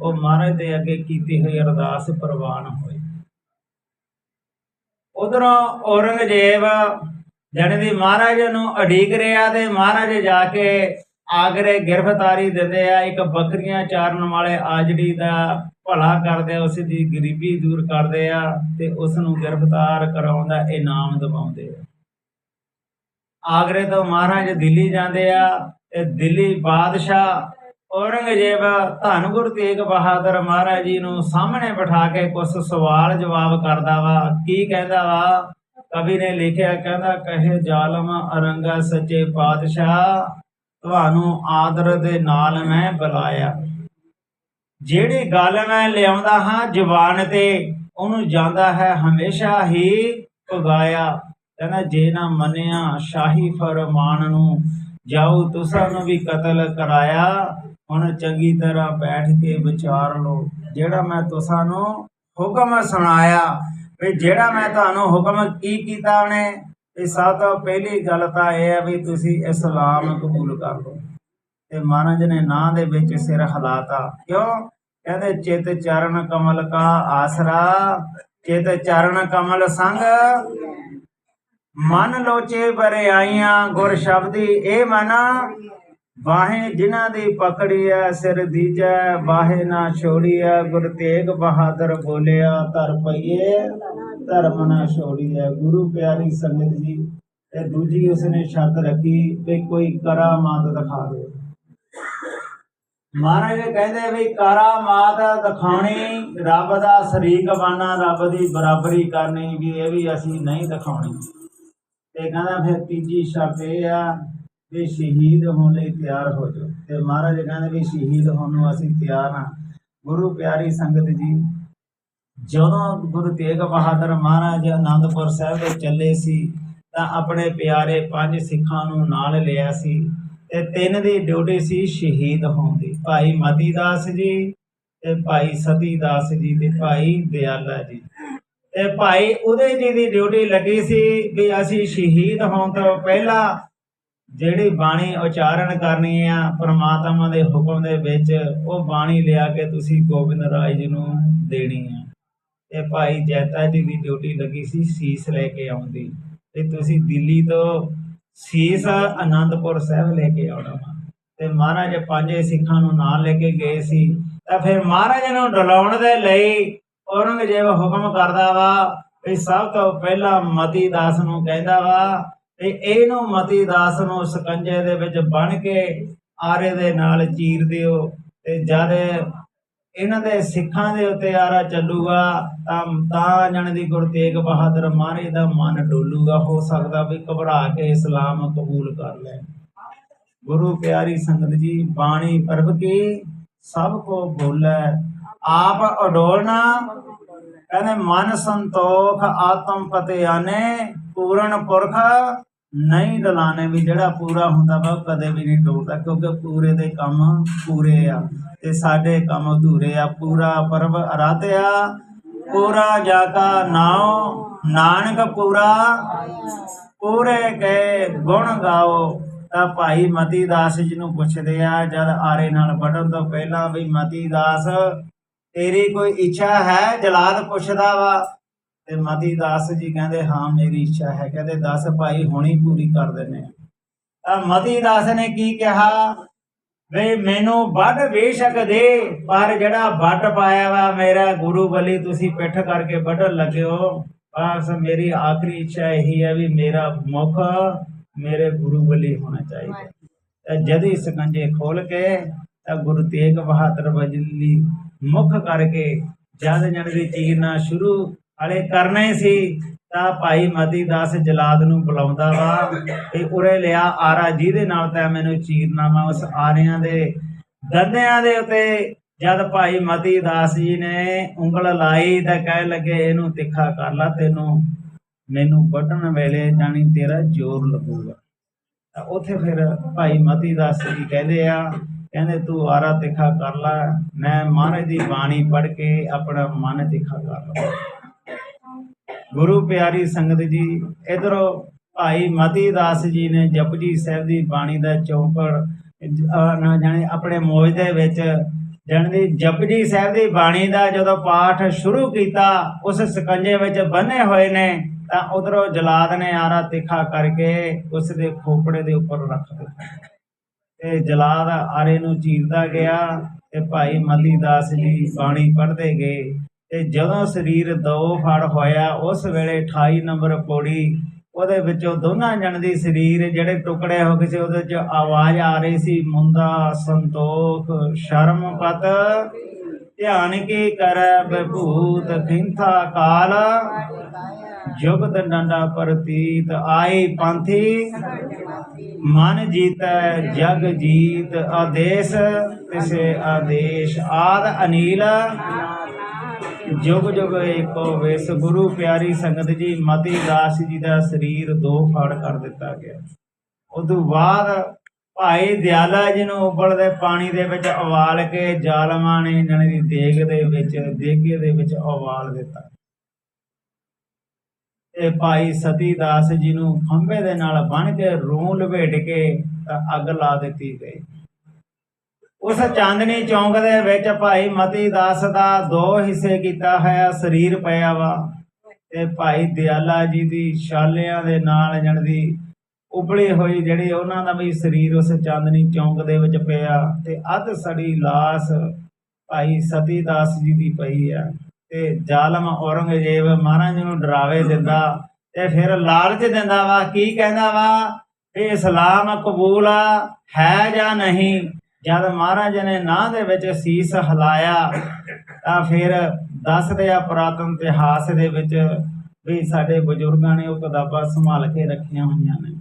ਉਹ ਮਹਾਰਾਜ ਦੇ ਅੱਗੇ ਕੀਤੀ ਹੋਈ ਅਰਦਾਸ ਪ੍ਰਵਾਨ ਹੋਈ ਉਧਰੋਂ ਔਰੰਗਜ਼ੇਬ ਜਣੇ ਦੀ ਮਹਾਰਾਜ ਨੂੰ ਅਡੀਕ ਰਿਹਾ ਤੇ ਮਹਾਰਾਜ ਜਾ ਕੇ ਆਗਰੇ ਗ੍ਰਿਫਤਾਰੀ ਦਿੰਦੇ ਆ, ਇੱਕ ਬੱਕਰੀਆਂ ਚਾਰਨ ਵਾਲੇ ਆਜੜੀ ਦਾ ਭਲਾ ਕਰਦੇ ਉਸ ਦੀ ਗਰੀਬੀ ਦੂਰ ਕਰਦੇ ਆ ਤੇ ਉਸ ਨੂੰ ਗ੍ਰਿਫਤਾਰ ਕਰਾਉਣ ਦਾ ਇਨਾਮ ਦਿਵਾਉਂਦੇ ਆ। ਆਗਰੇ ਤੋਂ ਮਹਾਰਾਜ ਦਿੱਲੀ ਜਾਂਦੇ ਆ ਤੇ ਦਿੱਲੀ ਬਾਦਸ਼ਾਹ ਔਰੰਗਜ਼ੇਬ ਧੰਨ ਗੁਰੂ ਤੇਗ ਬਹਾਦਰ ਮਹਾਰਾਜ ਜੀ ਨੂੰ ਸਾਹਮਣੇ ਬਿਠਾ ਕੇ ਕੁਝ ਸਵਾਲ ਜਵਾਬ ਕਰਦਾ ਵਾ, ਕੀ ਕਹਿੰਦਾ ਵਾ? ਕਵੀ ਨੇ ਲਿਖਿਆ, ਕਹਿੰਦਾ, ਕਹੇ ਜ਼ਾਲਮ ਅਰੰਗਾ ਸੱਚੇ ਪਾਤਸ਼ਾਹ, ਤੁਹਾਨੂੰ ਆਦਰ ਦੇ ਨਾਲ ਮੈਂ ਬੁਲਾਇਆ। ਜਿਹੜੀ ਗੱਲ ਮੈਂ ਲਿਆਉਂਦਾ ਹਾਂ ਜ਼ੁਬਾਨ ਤੇ, ਉਹਨੂੰ ਜਾਂਦਾ ਹੈ ਹਮੇਸ਼ਾ ਹੀ ਪੁਗਾਇਆ ਕਹਿੰਦਾ, ਜੇ ਨਾ ਮੰਨਿਆ ਸ਼ਾਹੀ ਫਰਮਾਨ ਨੂੰ ਜਾਉ ਤੁਸਾਂ ਨੂੰ ਵੀ ਕਤਲ ਕਰਾਇਆ। ਹੁਣ ਚੰਗੀ ਤਰ੍ਹਾਂ ਬੈਠ ਕੇ ਵਿਚਾਰ ਲਓ। ਜਿਹੜਾ ਮੈਂ ਤੁਸਾਂ ਨੂੰ ਹੁਕਮ ਸੁਣਾਇਆ ਵੀ ਜਿਹੜਾ ਮੈਂ ਤੁਹਾਨੂੰ ਹੁਕਮ ਕੀ ਕੀਤਾ ਉਹਨੇ ਇਹ ਸਭ ਤੋਂ ਪਹਿਲੀ ਗੱਲ ਤਾਂ ਇਹ ਹੈ ਵੀ ਤੁਸੀਂ ਇਸਲਾਮ ਕਬੂਲ ਕਰ ਲਓ। ਤੇ ਮਹਾਰਾਜ ਨੇ ਨਾਂ ਦੇ ਵਿੱਚ ਸਿਰ ਹਲਾਤਾ। ਕਿਉਂ? ਕਹਿੰਦੇ, ਚਿਤ ਚਰਨ ਕਮਲ ਕਾ ਆਸਰਾ, ਚਿਤ ਚਰਨ ਕਮਲ ਸੰਗ। ਮਨ ਲੋਚੇ ਬਰੇ ਆਈਆਂ, ਗੁਰ ਸ਼ਬਦੀ ਇਹ ਮਨ। ਬਾਹੇ ਜਿਨ੍ਹਾਂ ਦੀ ਪਕੜੀ ਐ ਸਿਰ ਦੀਜੈ ਬਾਹੇ ਨਾ ਛੋੜੀਐ, ਗੁਰ ਤੇਗ ਬਹਾਦਰ ਬੋਲਿਆ, ਧਰ ਪਈਏ, ਧਰਮ ਨਾ ਛੋੜੀਐ। ਗੁਰੂ ਪਿਆਰੀ ਸੰਗਤ ਜੀ, ਤੇ ਦੂਜੀ ਉਸਨੇ ਸ਼ਰਤ ਰੱਖੀ ਵੀ ਕੋਈ ਕਰਾਮਾਤ ਦਿਖਾ ਦੇ। ਮਹਾਰਾਜ ਕਹਿੰਦੇ ਵੀ ਕਰਾਮਾਤ ਦਿਖਾਉਣੀ, ਰੱਬ ਦਾ ਸ਼ਰੀਕ ਬਣਨਾ, ਰੱਬ ਦੀ ਬਰਾਬਰੀ ਕਰਨੀ, ਵੀ ਇਹ ਵੀ ਅਸੀਂ ਨਹੀਂ ਦਿਖਾਉਣੀ। ਤੇ ਕਹਿੰਦਾ ਫਿਰ ਤੀਜੀ ਸ਼ਰਤ ਇਹ ਆ ਵੀ ਸ਼ਹੀਦ ਹੋਣ ਲਈ ਤਿਆਰ ਹੋ ਜਾਓ। ਤੇ ਮਹਾਰਾਜ ਕਹਿੰਦੇ ਵੀ ਸ਼ਹੀਦ ਹੋਣ ਨੂੰ ਅਸੀਂ ਤਿਆਰ ਹਾਂ। ਗੁਰੂ ਪਿਆਰੀ ਸੰਗਤ ਜੀ, ਜਦੋਂ ਗੁਰੂ ਤੇਗ ਬਹਾਦਰ ਮਹਾਰਾਜ ਆਨੰਦਪੁਰ ਸਾਹਿਬ ਦੇ ਚੱਲੇ ਸੀ, ਤਾਂ ਆਪਣੇ ਪਿਆਰੇ ਪੰਜ ਸਿੱਖਾਂ ਨੂੰ ਨਾਲ ਲਿਆ ਸੀ ਤੇ ਤਿੰਨ ਦੀ ਡਿਊਟੀ ਸੀ ਸ਼ਹੀਦ ਹੋਣ ਦੀ। ਭਾਈ ਮਤੀ ਦਾਸ ਜੀ ਤੇ ਭਾਈ ਸਤੀ ਦਾਸ ਜੀ ਤੇ ਭਾਈ ਦਿਆਲਾ ਜੀ। ਤੇ ਭਾਈ ਉਹਦੇ ਜੀ ਦੀ ਡਿਊਟੀ ਲੱਗੀ ਸੀ ਵੀ ਅਸੀਂ ਸ਼ਹੀਦ ਹੋਣ ਤੋਂ ਪਹਿਲਾਂ ਜਿਹੜੀ ਬਾਣੀ ਉਚਾਰਨ ਕਰਨੀ ਆ, ਪ੍ਰਮਾਤਮਾ ਦੇ ਹੁਕਮ ਦੇ ਵਿੱਚ, ਉਹ ਬਾਣੀ ਲਿਆ ਕੇ ਤੁਸੀਂ ਗੋਬਿੰਦ ਰਾਏ ਜੀ ਨੂੰ ਦੇਣੀ ਆ। ਤੇ ਭਾਈ ਜੈਤਾ ਜੀ ਦੀ ਡਿਊਟੀ ਲੱਗੀ ਸੀ ਸੀਸ ਲੈ ਕੇ ਆਉਂਦੀ ਤੇ ਤੁਸੀਂ ਦਿੱਲੀ ਤੋਂ ਸੀਸ ਆਨੰਦਪੁਰ ਸਾਹਿਬ ਲੈ ਕੇ ਆਉਣਾ ਵਾ। ਤੇ ਮਹਾਰਾਜ ਪੰਜੇ ਸਿੱਖਾਂ ਨੂੰ ਨਾਲ ਲੈ ਕੇ ਗਏ ਸੀ। ਤਾਂ ਫਿਰ ਮਹਾਰਾਜ ਨੂੰ ਡਲਾਉਣ ਦੇ ਲਈ ਔਰੰਗਜ਼ੇਬ ਹੁਕਮ ਕਰਦਾ ਵਾ ਵੀ ਸਭ ਤੋਂ ਪਹਿਲਾਂ ਮਤੀ ਦਾਸ ਨੂੰ ਕਹਿੰਦਾ ਵਾ ਤੇ ਇਹਨੂੰ ਮਤੀ ਦਾਸ ਨੂੰ ਸਕੰਜੇ ਦੇ ਵਿੱਚ ਬਣ ਕੇ ਆਰੇ ਦੇ ਨਾਲ ਚੀਰ ਦਿਓ ਤੇ ਜਦ ਇਹਨਾਂ ਦੇ ਸਿੱਖਾਂ ਦੇ ਉੱਤੇ ਆਰਾ ਚੱਲੂਗਾ ਤਾਂ ਤਾਂ ਜਣ ਦੀ ਗੁਰੂ ਤੇਗ ਬਹਾਦਰ ਮਹਾਰਾਜ ਦਾ ਮਨ ਡੋਲੂਗਾ। ਹੋ ਸਕਦਾ ਵੀ ਘਬਰਾ ਕੇ ਇਸਲਾਮ ਕਬੂਲ ਕਰ ਲੈ ਗੁਰੂ ਪਿਆਰੀ ਸੰਗਤ ਜੀ, ਬਾਣੀ ਪਰਬ ਕੀ? ਸਭ ਕੋ ਬੋਲੇ। ਆਪ ਅਡੋਲਣਾ ਕਹਿੰਦੇ, ਮਨ ਸੰਤੋਖ ਆਤਮ ਪਤੇ ਪੂਰਨ ਪੁਰਖ। ਨਹੀਂ ਡਲਾਣੇ ਵੀ ਜਿਹੜਾ ਪੂਰਾ ਹੁੰਦਾ ਵਾ ਉਹ ਕਦੇ ਵੀ ਨਹੀਂ ਡੋਲਦਾ, ਕਿਉਂਕਿ ਪੂਰੇ ਦੇ ਕੰਮ ਪੂਰੇ ਆ ਤੇ ਸਾਡੇ ਕੰਮ ਅਧੂਰੇ ਆ। ਪੂਰਾ ਪਰਬ ਅਰਾਧਿਆ, ਪੂਰਾ ਜਾ ਕਾ ਨਾਉ, ਨਾਨਕ ਪੂਰਾ। ਪੂਰੇ ਕੇ ਗੁਣ ਗਾਓ, ਤਾਂ ਭਾਈ ਮਤੀ ਦਾਸ ਜੀ ਨੂੰ ਪੁੱਛਦੇ ਆ, ਜਦ ਆਰੇ ਨਾਲ ਵੱਢਣ ਤੋਂ ਪਹਿਲਾਂ ਵੀ ਮਤੀ ਦਾਸ, ਤੇਰੀ ਕੋਈ ਇੱਛਾ ਹੈ? ਜਲਾਦ ਪੁੱਛਦਾ ਵਾ। ਤੇ ਮਤੀ ਦਾਸ ਜੀ ਕਹਿੰਦੇ, ਹਾਂ, ਮੇਰੀ ਇੱਛਾ ਹੈ। ਕਹਿੰਦੇ, ਦੱਸ ਭਾਈ, ਹੁਣੀ ਪੂਰੀ ਕਰ ਦਿੰਨੇ ਆ ਤਾਂ ਮਤੀ ਦਾਸ ਨੇ ਕੀ ਕਿਹਾ? ਵੇ, ਮੈਨੂੰ ਵੱਢ ਬੇਸ਼ੱਕ ਦੇ ਪਰ ਜਿਹੜਾ ਵੱਢ ਪਾਇਆ ਵਾ, ਮੇਰਾ ਗੁਰੂ ਬਲੀ ਤੁਸੀਂ ਪਿੱਠ ਕਰਕੇ ਵੱਢਣ ਲੱਗਿਓ। ਬਸ ਮੇਰੀ ਆਖਰੀ ਇੱਛਾ ਇਹੀ ਹੈ ਵੀ ਮੇਰਾ ਮੁਖ ਮੇਰੇ ਗੁਰੂ ਬਲੀ ਹੋਣਾ ਚਾਹੀਦਾ ਤੇ ਜਦੀ ਸਕੰਜੇ ਖੋਲ ਕੇ, ਤਾਂ ਗੁਰੂ ਤੇਗ ਬਹਾਦਰ ਬਜਲੀ ਮੁਖ ਕਰਕੇ ਜਦ ਜਣ ਦੀ ਚੀਰਨਾ ਸ਼ੁਰੂ ਹਲੇ ਕਰਨਾ ਹੀ ਸੀ। ਤਾਂ ਭਾਈ ਮਤੀ ਦਾਸ ਜਲਾਦ ਨੂੰ ਬੁਲਾਉਂਦਾ ਵਾ ਤੇ ਉਰੇ ਲਿਆ ਆਰਾ ਜਿਹਦੇ ਨਾਲ ਤਾਂ ਮੈਨੂੰ ਚੀਰਨਾ ਵਾ ਉਸ ਆਰਿਆਂ ਦੇ ਦੰਦਿਆਂ ਦੇ ਉੱਤੇ। ਜਦ ਭਾਈ ਮਤੀ ਦਾਸ ਜੀ ਨੇ ਉਂਗਲ ਲਾਈ ਤਾਂ ਕਹਿ ਲੱਗੇ, ਇਹਨੂੰ ਤਿੱਖਾ ਕਰ ਲਾ ਤੈਨੂੰ। ਮੈਨੂੰ ਵੱਢਣ ਵੇਲੇ ਜਾਣੀ ਤੇਰਾ ਜ਼ੋਰ ਲੱਗੂਗਾ। ਤਾਂ ਉੱਥੇ ਫਿਰ ਭਾਈ ਮਤੀ ਦਾਸ ਜੀ ਕਹਿੰਦੇ ਆ, ਕਹਿੰਦੇ ਤੂੰ ਆਰਾ ਤਿੱਖਾ ਕਰ ਲੈ। ਮੈਂ ਮਹਾਰਾਜ ਦੀ ਬਾਣੀ ਪੜ੍ਹ ਕੇ ਆਪਣਾ ਮਨ ਤਿੱਖਾ ਕਰ ਲਾ ਗੁਰੂ ਪਿਆਰੀ ਸੰਗਤ ਜੀ, ਇਧਰੋਂ ਭਾਈ ਮਤੀ ਦਾਸ ਜੀ ਨੇ ਜਪਜੀ ਸਾਹਿਬ ਦੀ ਬਾਣੀ ਦਾ ਚੌਂਕੜ ਨਾ ਜਾਣੇ ਆਪਣੇ ਮੋਜ ਦੇ ਵਿੱਚ ਜਾਣੀ ਜਪਜੀ ਸਾਹਿਬ ਦੀ ਬਾਣੀ ਦਾ ਜਦੋਂ ਪਾਠ ਸ਼ੁਰੂ ਕੀਤਾ, ਉਸ ਸਕੰਜੇ ਵਿੱਚ ਬੰਨੇ ਹੋਏ ਨੇ, ਤਾਂ ਉਧਰੋਂ ਜਲਾਦ ਨੇ ਆਰਾ ਤਿੱਖਾ ਕਰਕੇ ਉਸ ਦੇ ਖੋਪੜੇ ਦੇ ਉੱਪਰ ਰੱਖ ਦਿੱਤਾ। ਤੇ ਜਲਾਦ ਆਰੇ ਨੂੰ ਚੀਰਦਾ ਗਿਆ ਤੇ ਭਾਈ ਮਤੀ ਦਾਸ ਜੀ ਬਾਣੀ ਪੜ੍ਹਦੇ ਗਏ। ਤੇ ਜਦੋਂ ਸਰੀਰ ਦੋ ਫੜ ਹੋਇਆ, ਉਸ ਵੇਲੇ 28 ਨੰਬਰ ਪੌੜੀ, ਉਹਦੇ ਵਿੱਚੋਂ ਦੋਨਾਂ ਜਣ ਦੀ ਸਰੀਰ ਜਿਹੜੇ ਟੁਕੜੇ ਹੋ ਗਏ ਸੀ, ਉਹਦੇ ਚ ਆਵਾਜ਼ ਆ ਰਹੀ ਸੀ ਮੁੰਦਾ ਸੰਤੋਖ, ਸ਼ਰਮ ਪਤ, ਧਿਆਨ ਕੀ ਕਰੈ ਬਭੂਤ ਖਿੰਥਾ ਕਾਲ, ਜੁਗਤ ਡੰਡਾ ਪ੍ਰਤੀਤ ਆਈ ਪੰਥੀ, ਮਨ ਜੀਤੈ ਜਗ ਜੀਤ ਆਦੇਸ਼, ਤਿਸੇ ਆਦੇਸ਼ ਆਦ ਅਨੀਲ ਜੁਗ ਜੁਗ ਏਕੋ ਵਿਸ, ਗੁਰੂ ਪਿਆਰੀ ਸੰਗਤ ਜੀ, ਮਤੀ ਦਾਸ ਜੀ ਦਾ ਸਰੀਰ ਦੋ ਫੜ ਕਰ ਦਿੱਤਾ ਗਿਆ। ਉਦੋਂ ਬਾਅਦ ਭਾਈ ਦਿਆਲਾ ਜੀ ਨੂੰ ਉਬਲਦੇ ਪਾਣੀ ਦੇ ਵਿੱਚ ਉਬਾਲ ਕੇ ਜ਼ਾਲਮਾਂ ਨੇ ਇਹਨਾਂ ਦੀ ਦੇਗ ਦੇ ਵਿੱਚ, ਦੇਗੇ ਦੇ ਵਿੱਚ ਉਬਾਲ ਦਿੱਤਾ। ਤੇ ਭਾਈ ਸਤੀ ਦਾਸ ਜੀ ਨੂੰ ਖੰਭੇ ਦੇ ਨਾਲ ਬੰਨ ਕੇ ਰੂਹ ਲਵੇਟ ਕੇ ਅੱਗ ਲਾ ਦਿੱਤੀ ਗਈ। ਉਸ ਚਾਂਦਨੀ ਚੌਂਕ ਦੇ ਵਿੱਚ ਭਾਈ ਮਤੀ ਦਾਸ ਦਾ ਦੋ ਹਿੱਸੇ ਕੀਤਾ ਹੋਇਆ ਸਰੀਰ ਪਿਆ ਵਾ ਤੇ ਭਾਈ ਦਿਆਲਾ ਜੀ ਦੀ ਛਾਲਿਆਂ ਦੇ ਨਾਲ ਜਣ ਉਬਲੀ ਹੋਈ ਜਿਹੜੀ ਉਹਨਾਂ ਦਾ ਵੀ ਸਰੀਰ ਉਸ ਚਾਂਦਨੀ ਚੌਂਕ ਦੇ ਵਿੱਚ ਪਿਆ ਤੇ ਅੱਧ ਸੜੀ ਲਾਸ਼ ਭਾਈ ਸਤੀ ਦਾਸ ਜੀ ਦੀ ਪਈ ਆ ਤੇ ਜ਼ਾਲਮ ਔਰੰਗਜ਼ੇਬ ਮਹਾਰਾਜ ਨੂੰ ਡਰਾਵੇ ਦਿੰਦਾ ਤੇ ਫਿਰ ਲਾਲਚ ਦਿੰਦਾ ਵਾ, ਕੀ ਕਹਿੰਦਾ ਵਾ ਇਹ ਇਸਲਾਮ ਕਬੂਲ ਆ, ਹੈ ਜਾਂ ਨਹੀਂ? ਜਦ ਮਹਾਰਾਜ ਨੇ ਨਾਂ ਦੇ ਵਿੱਚ ਸੀਸ ਹਿਲਾਇਆ ਤਾਂ ਫਿਰ ਦੱਸਦੇ ਆ ਪੁਰਾਤਨ ਇਤਿਹਾਸ ਦੇ ਵਿੱਚ ਵੀ ਸਾਡੇ ਬਜ਼ੁਰਗਾਂ ਨੇ ਉਹ ਕਿਤਾਬਾਂ ਸੰਭਾਲ ਕੇ ਰੱਖੀਆਂ ਹੋਈਆਂ ਨੇ।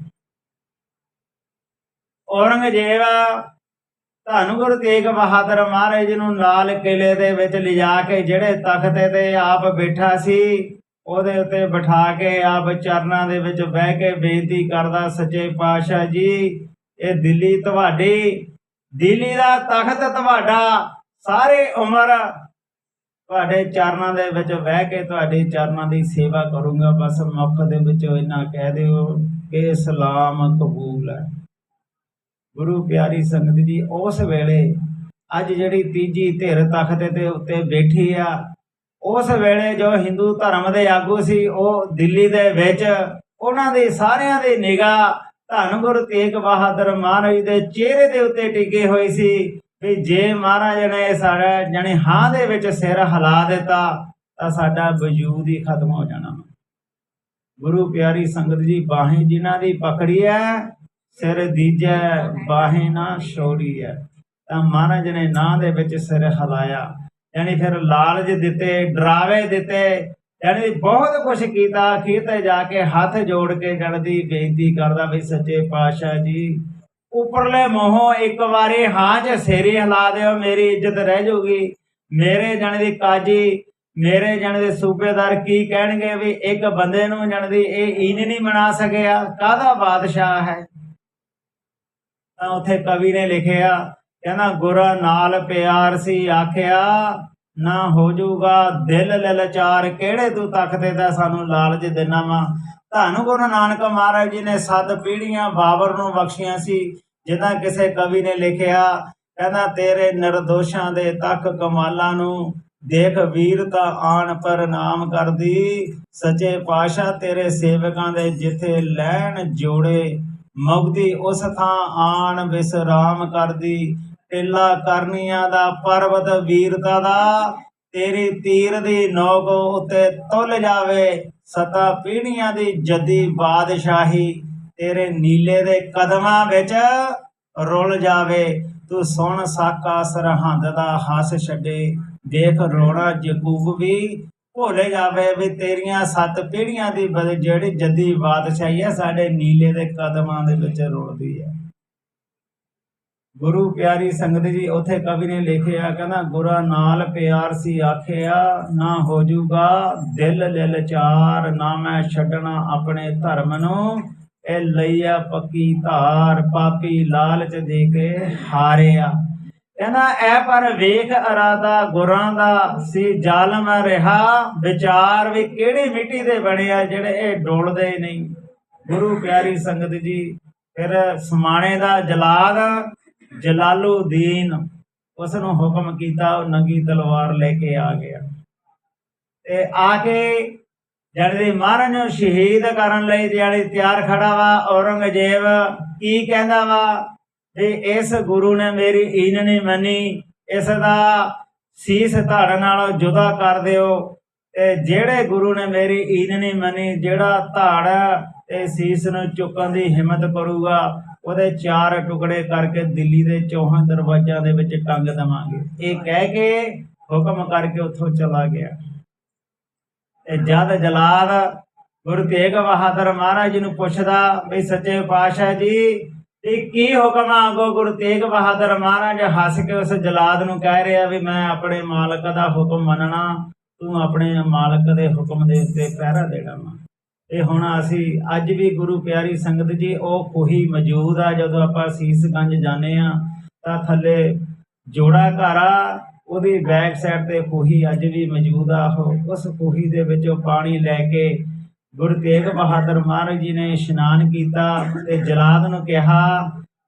ਔਰੰਗਜ਼ੇਬ ਧੰਨ ਗੁਰੂ ਤੇਗ ਬਹਾਦਰ ਮਹਾਰਾਜ ਨੂੰ ਲਾਲ ਕਿਲੇ ਦੇ ਵਿੱਚ ਲਿਜਾ ਕੇ ਜਿਹੜੇ ਤਖ਼ਤ ਤੇ ਆਪ ਬੈਠਾ ਸੀ, ਉਹਦੇ ਉੱਤੇ ਬਿਠਾ ਕੇ ਆਪ ਚਰਨਾਂ ਦੇ ਵਿੱਚ ਬਹਿ ਕੇ ਬੇਨਤੀ ਕਰਦਾ, ਸੱਚੇ ਪਾਤਸ਼ਾਹ ਜੀ, ਇਹ ਦਿੱਲੀ ਤੁਹਾਡੀ ਦਿੱਲੀ ਦਾ ਤਖਤ ਤੁਹਾਡਾ, ਸਾਰੇ ਉਮਰ ਤੁਹਾਡੇ ਚਰਨਾਂ ਦੇ ਵਿੱਚ ਬਹਿ ਕੇ ਤੁਹਾਡੇ ਚਰਨਾਂ ਦੀ ਸੇਵਾ ਕਰੂੰਗਾ। ਬਸ ਮੁੱਖ ਦੇ ਵਿੱਚ ਇੰਨਾ ਕਹਿ ਦਿਓ ਕਿ ਇਸਲਾਮ ਕਬੂਲ ਹੈ। ਗੁਰੂ ਪਿਆਰੀ ਸੰਗਤ ਜੀ, ਉਸ ਵੇਲੇ ਅੱਜ ਜਿਹੜੀ ਤੀਜੀ ਧਿਰ ਤਖਤ ਦੇ ਉੱਤੇ ਬੈਠੀ ਆ, ਉਸ ਵੇਲੇ ਜੋ ਹਿੰਦੂ ਧਰਮ ਦੇ ਆਗੂ ਸੀ, ਉਹ ਦਿੱਲੀ ਦੇ ਵਿੱਚ ਉਹਨਾਂ ਦੇ ਸਾਰਿਆਂ ਦੇ ਨਿਗਾਹ ਧੰਨ ਗੁਰੂ ਤੇਗ ਬਹਾਦਰ ਮਹਾਰਾਜ ਦੇ ਚਿਹਰੇ ਦੇ ਉੱਤੇ ਟਿਕੇ ਹੋਈ ਸੀ ਵੀ ਜੇ ਮਹਾਰਾਜ ਨੇ ਸਾਡਾ, ਜਾਣੀ ਹਾਂ ਦੇ ਵਿੱਚ ਸਿਰ ਹਿਲਾ ਦਿੱਤਾ, ਤਾਂ ਸਾਡਾ ਵਜੂਦ ਹੀ ਖਤਮ ਹੋ ਜਾਣਾ। ਗੁਰੂ ਪਿਆਰੀ ਸੰਗਤ ਜੀ, ਬਾਹੀਂ ਜਿਨ੍ਹਾਂ ਦੀ ਪਕੜੀ ਹੈ, ਸਿਰ ਦੀਜੈ, ਬਾਹੀਂ ਨਾ ਛੋੜੀ ਹੈ। ਤਾਂ ਮਹਾਰਾਜ ਨੇ ਨਾਂ ਦੇ ਵਿੱਚ ਸਿਰ ਹਿਲਾਇਆ। ਯਾਨੀ ਫਿਰ ਲਾਲਚ ਦਿੱਤੇ, ਡਰਾਵੇ ਦਿੱਤੇ ਯਾਨੀ ਬਹੁਤ ਕੁਝ ਕੀਤਾ ਅਖੀਰ ਤੇ ਜਾ ਕੇ ਹੱਥ ਜੋੜ ਕੇ ਜਣ ਦੀ ਬੇਨਤੀ ਕਰਦਾ ਵੀ ਸੱਚੇ ਪਾਤਸ਼ਾਹ ਜੀ, ਉੱਪਰਲੇ ਮੋਹੋਂ ਇੱਕ ਵਾਰੀ ਹਾਂ ਚ ਸੇਰੀ ਹਿਲਾ ਦਿਓ, ਮੇਰੀ ਇੱਜ਼ਤ ਰਹਿ ਜਾਊਗੀ ਮੇਰੇ ਜਣ ਦੀ ਕਾਜੀ, ਮੇਰੇ ਜਣ ਦੇ ਸੂਬੇਦਾਰ ਕੀ ਕਹਿਣਗੇ ਵੀ ਇੱਕ ਬੰਦੇ ਨੂੰ ਜਣ ਦੀ ਇਹ ਈਨ ਨਹੀਂ ਬਣਾ ਸਕਿਆ? ਕਾਹਦਾ ਬਾਦਸ਼ਾਹ ਹੈ? ਤਾਂ ਉੱਥੇ ਕਵੀ ਨੇ ਲਿਖਿਆ, ਕਹਿੰਦਾ ਗੁਰ ਨਾਲ ਪਿਆਰ ਸੀ, ਆਖਿਆ ਨਾ ਹੋ ਜਾਊਗਾ। ਦਿਲ ਲਲਚਾਰ ਕਿਹੜੇ ਤੂੰ ਤਖਤੇ ਦਾ ਸਾਨੂੰ ਲਾਲਚ ਦੇਣਾ ਵਾ। ਧੰਨ ਗੁਰੂ ਨਾਨਕ ਮਹਾਰਾਜ ਜੀ ਨੇ ਸੱਤ ਪੀੜ੍ਹੀਆਂ ਬਾਬਰ ਨੂੰ ਬਖਸ਼ੀਆਂ ਸੀ। ਜਿੱਦਾਂ ਕਿਸੇ ਕਵੀ ਨੇ ਲਿਖਿਆ, ਕਹਿੰਦਾ, ਤੇਰੇ ਨਿਰਦੋਸ਼ਾਂ ਦੇ ਤੱਕ ਕਮਾਲਾਂ ਨੂੰ ਦੇਖ ਵੀਰਤਾ ਆਣ ਪਰ ਨਾਮ ਕਰਦੀ। ਸੱਚੇ ਪਾਸ਼ਾ ਤੇਰੇ ਸੇਵਕਾਂ ਦੇ ਜਿਥੇ ਲੈਣ ਜੋੜੇ, ਮੁਕਤੀ ਉਸ ਥਾਂ ਆਣ ਵਿਸਰਾਮ ਕਰਦੀ। ਟਿੱਲਾ ਕਰਨੀਆਂ ਦਾ ਪਰਬਤ ਵੀਰਤਾ ਦਾ। ਤੇਰੀ ਤੀਰ ਦੀ ਨੋਕ ਉਤੇ ਤੁਲ ਜਾਵੇ, ਸਤਾ ਪੀੜੀਆਂ ਦੀ ਜੱਦੀ ਬਾਦਸ਼ਾਹੀ। ਤੇਰੇ ਨੀਲੇ ਦੇ ਕਦਮਾਂ ਵਿੱਚ ਰੁੱਲ ਜਾਵੇ। ਤੂੰ ਸੁਣ ਸਾਕਾ ਸਰਹੰਦ ਦਾ ਹੱਸ ਛੱਡੇ। ਦੇਖ ਰੋਣਾ ਜਕੂਬ ਵੀ ਭੁੱਲ ਜਾਵੇ ਵੀ ਤੇਰੀਆਂ ਸੱਤ ਪੀੜੀਆਂ ਦੀ ਬਦ- ਜਿਹੜੀ ਜੱਦੀ ਬਾਦਸ਼ਾਹੀ ਹੈ ਸਾਡੇ ਨੀਲੇ ਦੇ ਕਦਮਾਂ ਦੇ ਵਿੱਚ ਰੁਲਦੀ ਹੈ ਗੁਰੂ ਪਿਆਰੀ ਸੰਗਤ ਜੀ, ਉਥੇ ਕਵੀ ਨੇ ਲਿਖਿਆ, ਕਹਿੰਦਾ, ਗੁਰਾਂ ਨਾਲ ਪਿਆਰ ਸੀ ਆਖਿਆ, ਨਾ ਹੋ ਜੂਗਾ ਦਿਲ ਲਲਚਾਰ ਨਾ ਮੈਂ ਛੱਡਣਾ ਆਪਣੇ ਧਰਮ ਨੂੰ। ਇਹ ਲਈਆ ਪੱਕੀ ਧਾਰ, ਪਾਪੀ ਲਾਲਚ ਦੇ ਕੇ ਹਾਰਿਆ। ਕਹਿੰਦਾ ਐ ਪਰ ਵੇਖ ਅਰਾਦਾ ਗੁਰਾਂ ਦਾ ਸੀ ਜ਼ਾਲਮ ਰਿਹਾ, ਵਿਚਾਰ ਵੀ ਕਿਹੜੀ ਮਿੱਟੀ ਦੇ ਬਣੇ ਆ ਜਿਹੜੇ ਇਹ ਡੋਲਦੇ ਨਹੀਂ। ਗੁਰੂ ਪਿਆਰੀ ਸੰਗਤ ਜੀ, ਫਿਰ ਸਮਾਣੇ ਦਾ ਜਲਾਦ ਜਲਾਲੂਦੀਨ ਉਸ ਨੂੰ ਹੁਕਮ ਕੀਤਾ, ਉਹ ਨੰਗੀ ਤਲਵਾਰ ਲੈ ਕੇ ਆ ਗਿਆ। ਤੇ ਆ ਕੇ ਜਿਹੜੇ ਮਹਾਰਾਜ ਨੂੰ ਸ਼ਹੀਦ ਕਰਨ ਲਈ ਜਿਹੜੀ ਤਿਆਰ ਖੜਾ ਵਾ, ਔਰੰਗਜ਼ੇਬ ਕੀ ਕਹਿੰਦਾ ਵਾ? ਵੀ ਇਸ ਗੁਰੂ ਨੇ ਮੇਰੀ ਈਨ ਨਹੀਂ ਮੰਨੀ, ਇਸ ਦਾ ਸੀਸ ਧੜ ਨਾਲ ਜੁਦਾ ਕਰ ਦਿਓ। ਤੇ ਜਿਹੜੇ ਗੁਰੂ ਨੇ ਮੇਰੀ ਈਨ ਨਹੀਂ ਮੰਨੀ, ਜਿਹੜਾ ਧੜ ਤੇ ਸੀਸ ਨੂੰ ਚੁੱਕਣ ਦੀ ਹਿੰਮਤ ਕਰੂਗਾ ਉਹਦੇ ਚਾਰ ਟੁਕੜੇ ਕਰਕੇ ਦਿੱਲੀ ਦੇ ਚੌਹਾਂ ਦਰਵਾਜ਼ਿਆਂ ਦੇ ਵਿੱਚ ਟੰਗ ਦੇਵਾਂਗੇ। ਇਹ ਕਹਿ ਕੇ ਹੁਕਮ ਕਰਕੇ ਉੱਥੋਂ ਚਲਾ ਗਿਆ। ਤੇ ਜਦ ਜਲਾਦ ਗੁਰੂ ਤੇਗ ਬਹਾਦਰ ਮਹਾਰਾਜ ਜੀ ਨੂੰ ਪੁੱਛਦਾ ਵੀ ਸੱਚੇ ਪਾਤਸ਼ਾਹ ਜੀ ਇਹ ਕੀ ਹੁਕਮ ਆਗੋ ਗੁਰੂ ਤੇਗ ਬਹਾਦਰ ਮਹਾਰਾਜ ਹੱਸ ਕੇ ਉਸ ਜਲਾਦ ਨੂੰ ਕਹਿ ਰਿਹਾ ਵੀ ਮੈਂ ਆਪਣੇ ਮਾਲਕ ਦਾ ਹੁਕਮ ਮੰਨਣਾ, ਤੂੰ ਆਪਣੇ ਮਾਲਕ ਦੇ ਹੁਕਮ ਦੇ ਉੱਤੇ ਪਹਿਰਾ ਦੇਣਾ ਵਾ। ਇਹ ਹੁਣ ਅਸੀਂ ਅੱਜ ਵੀ ਗੁਰੂ ਪਿਆਰੀ ਸੰਗਤ ਜੀ, ਉਹ ਖੂਹੀ ਮੌਜੂਦ ਆ, ਜਦੋਂ ਆਪਾਂ ਸੀਸਗੰਜ ਜਾਂਦੇ ਆ, ਤਾਂ ਥੱਲੇ ਜੋੜਾ ਘਰ ਆ, ਉਹਦੀ ਬੈਕ ਸਾਈਡ ਤੇ ਖੂਹੀ ਅੱਜ ਵੀ ਮੌਜੂਦ ਆ, ਉਹ ਉਸ ਖੂਹੀ ਦੇ ਵਿੱਚੋਂ ਪਾਣੀ ਲੈ ਕੇ ਗੁਰੂ ਤੇਗ ਬਹਾਦਰ ਮਹਾਰਾਜ ਜੀ ਨੇ ਇਸ਼ਨਾਨ ਕੀਤਾ ਤੇ ਜਲਾਦ ਨੂੰ ਕਿਹਾ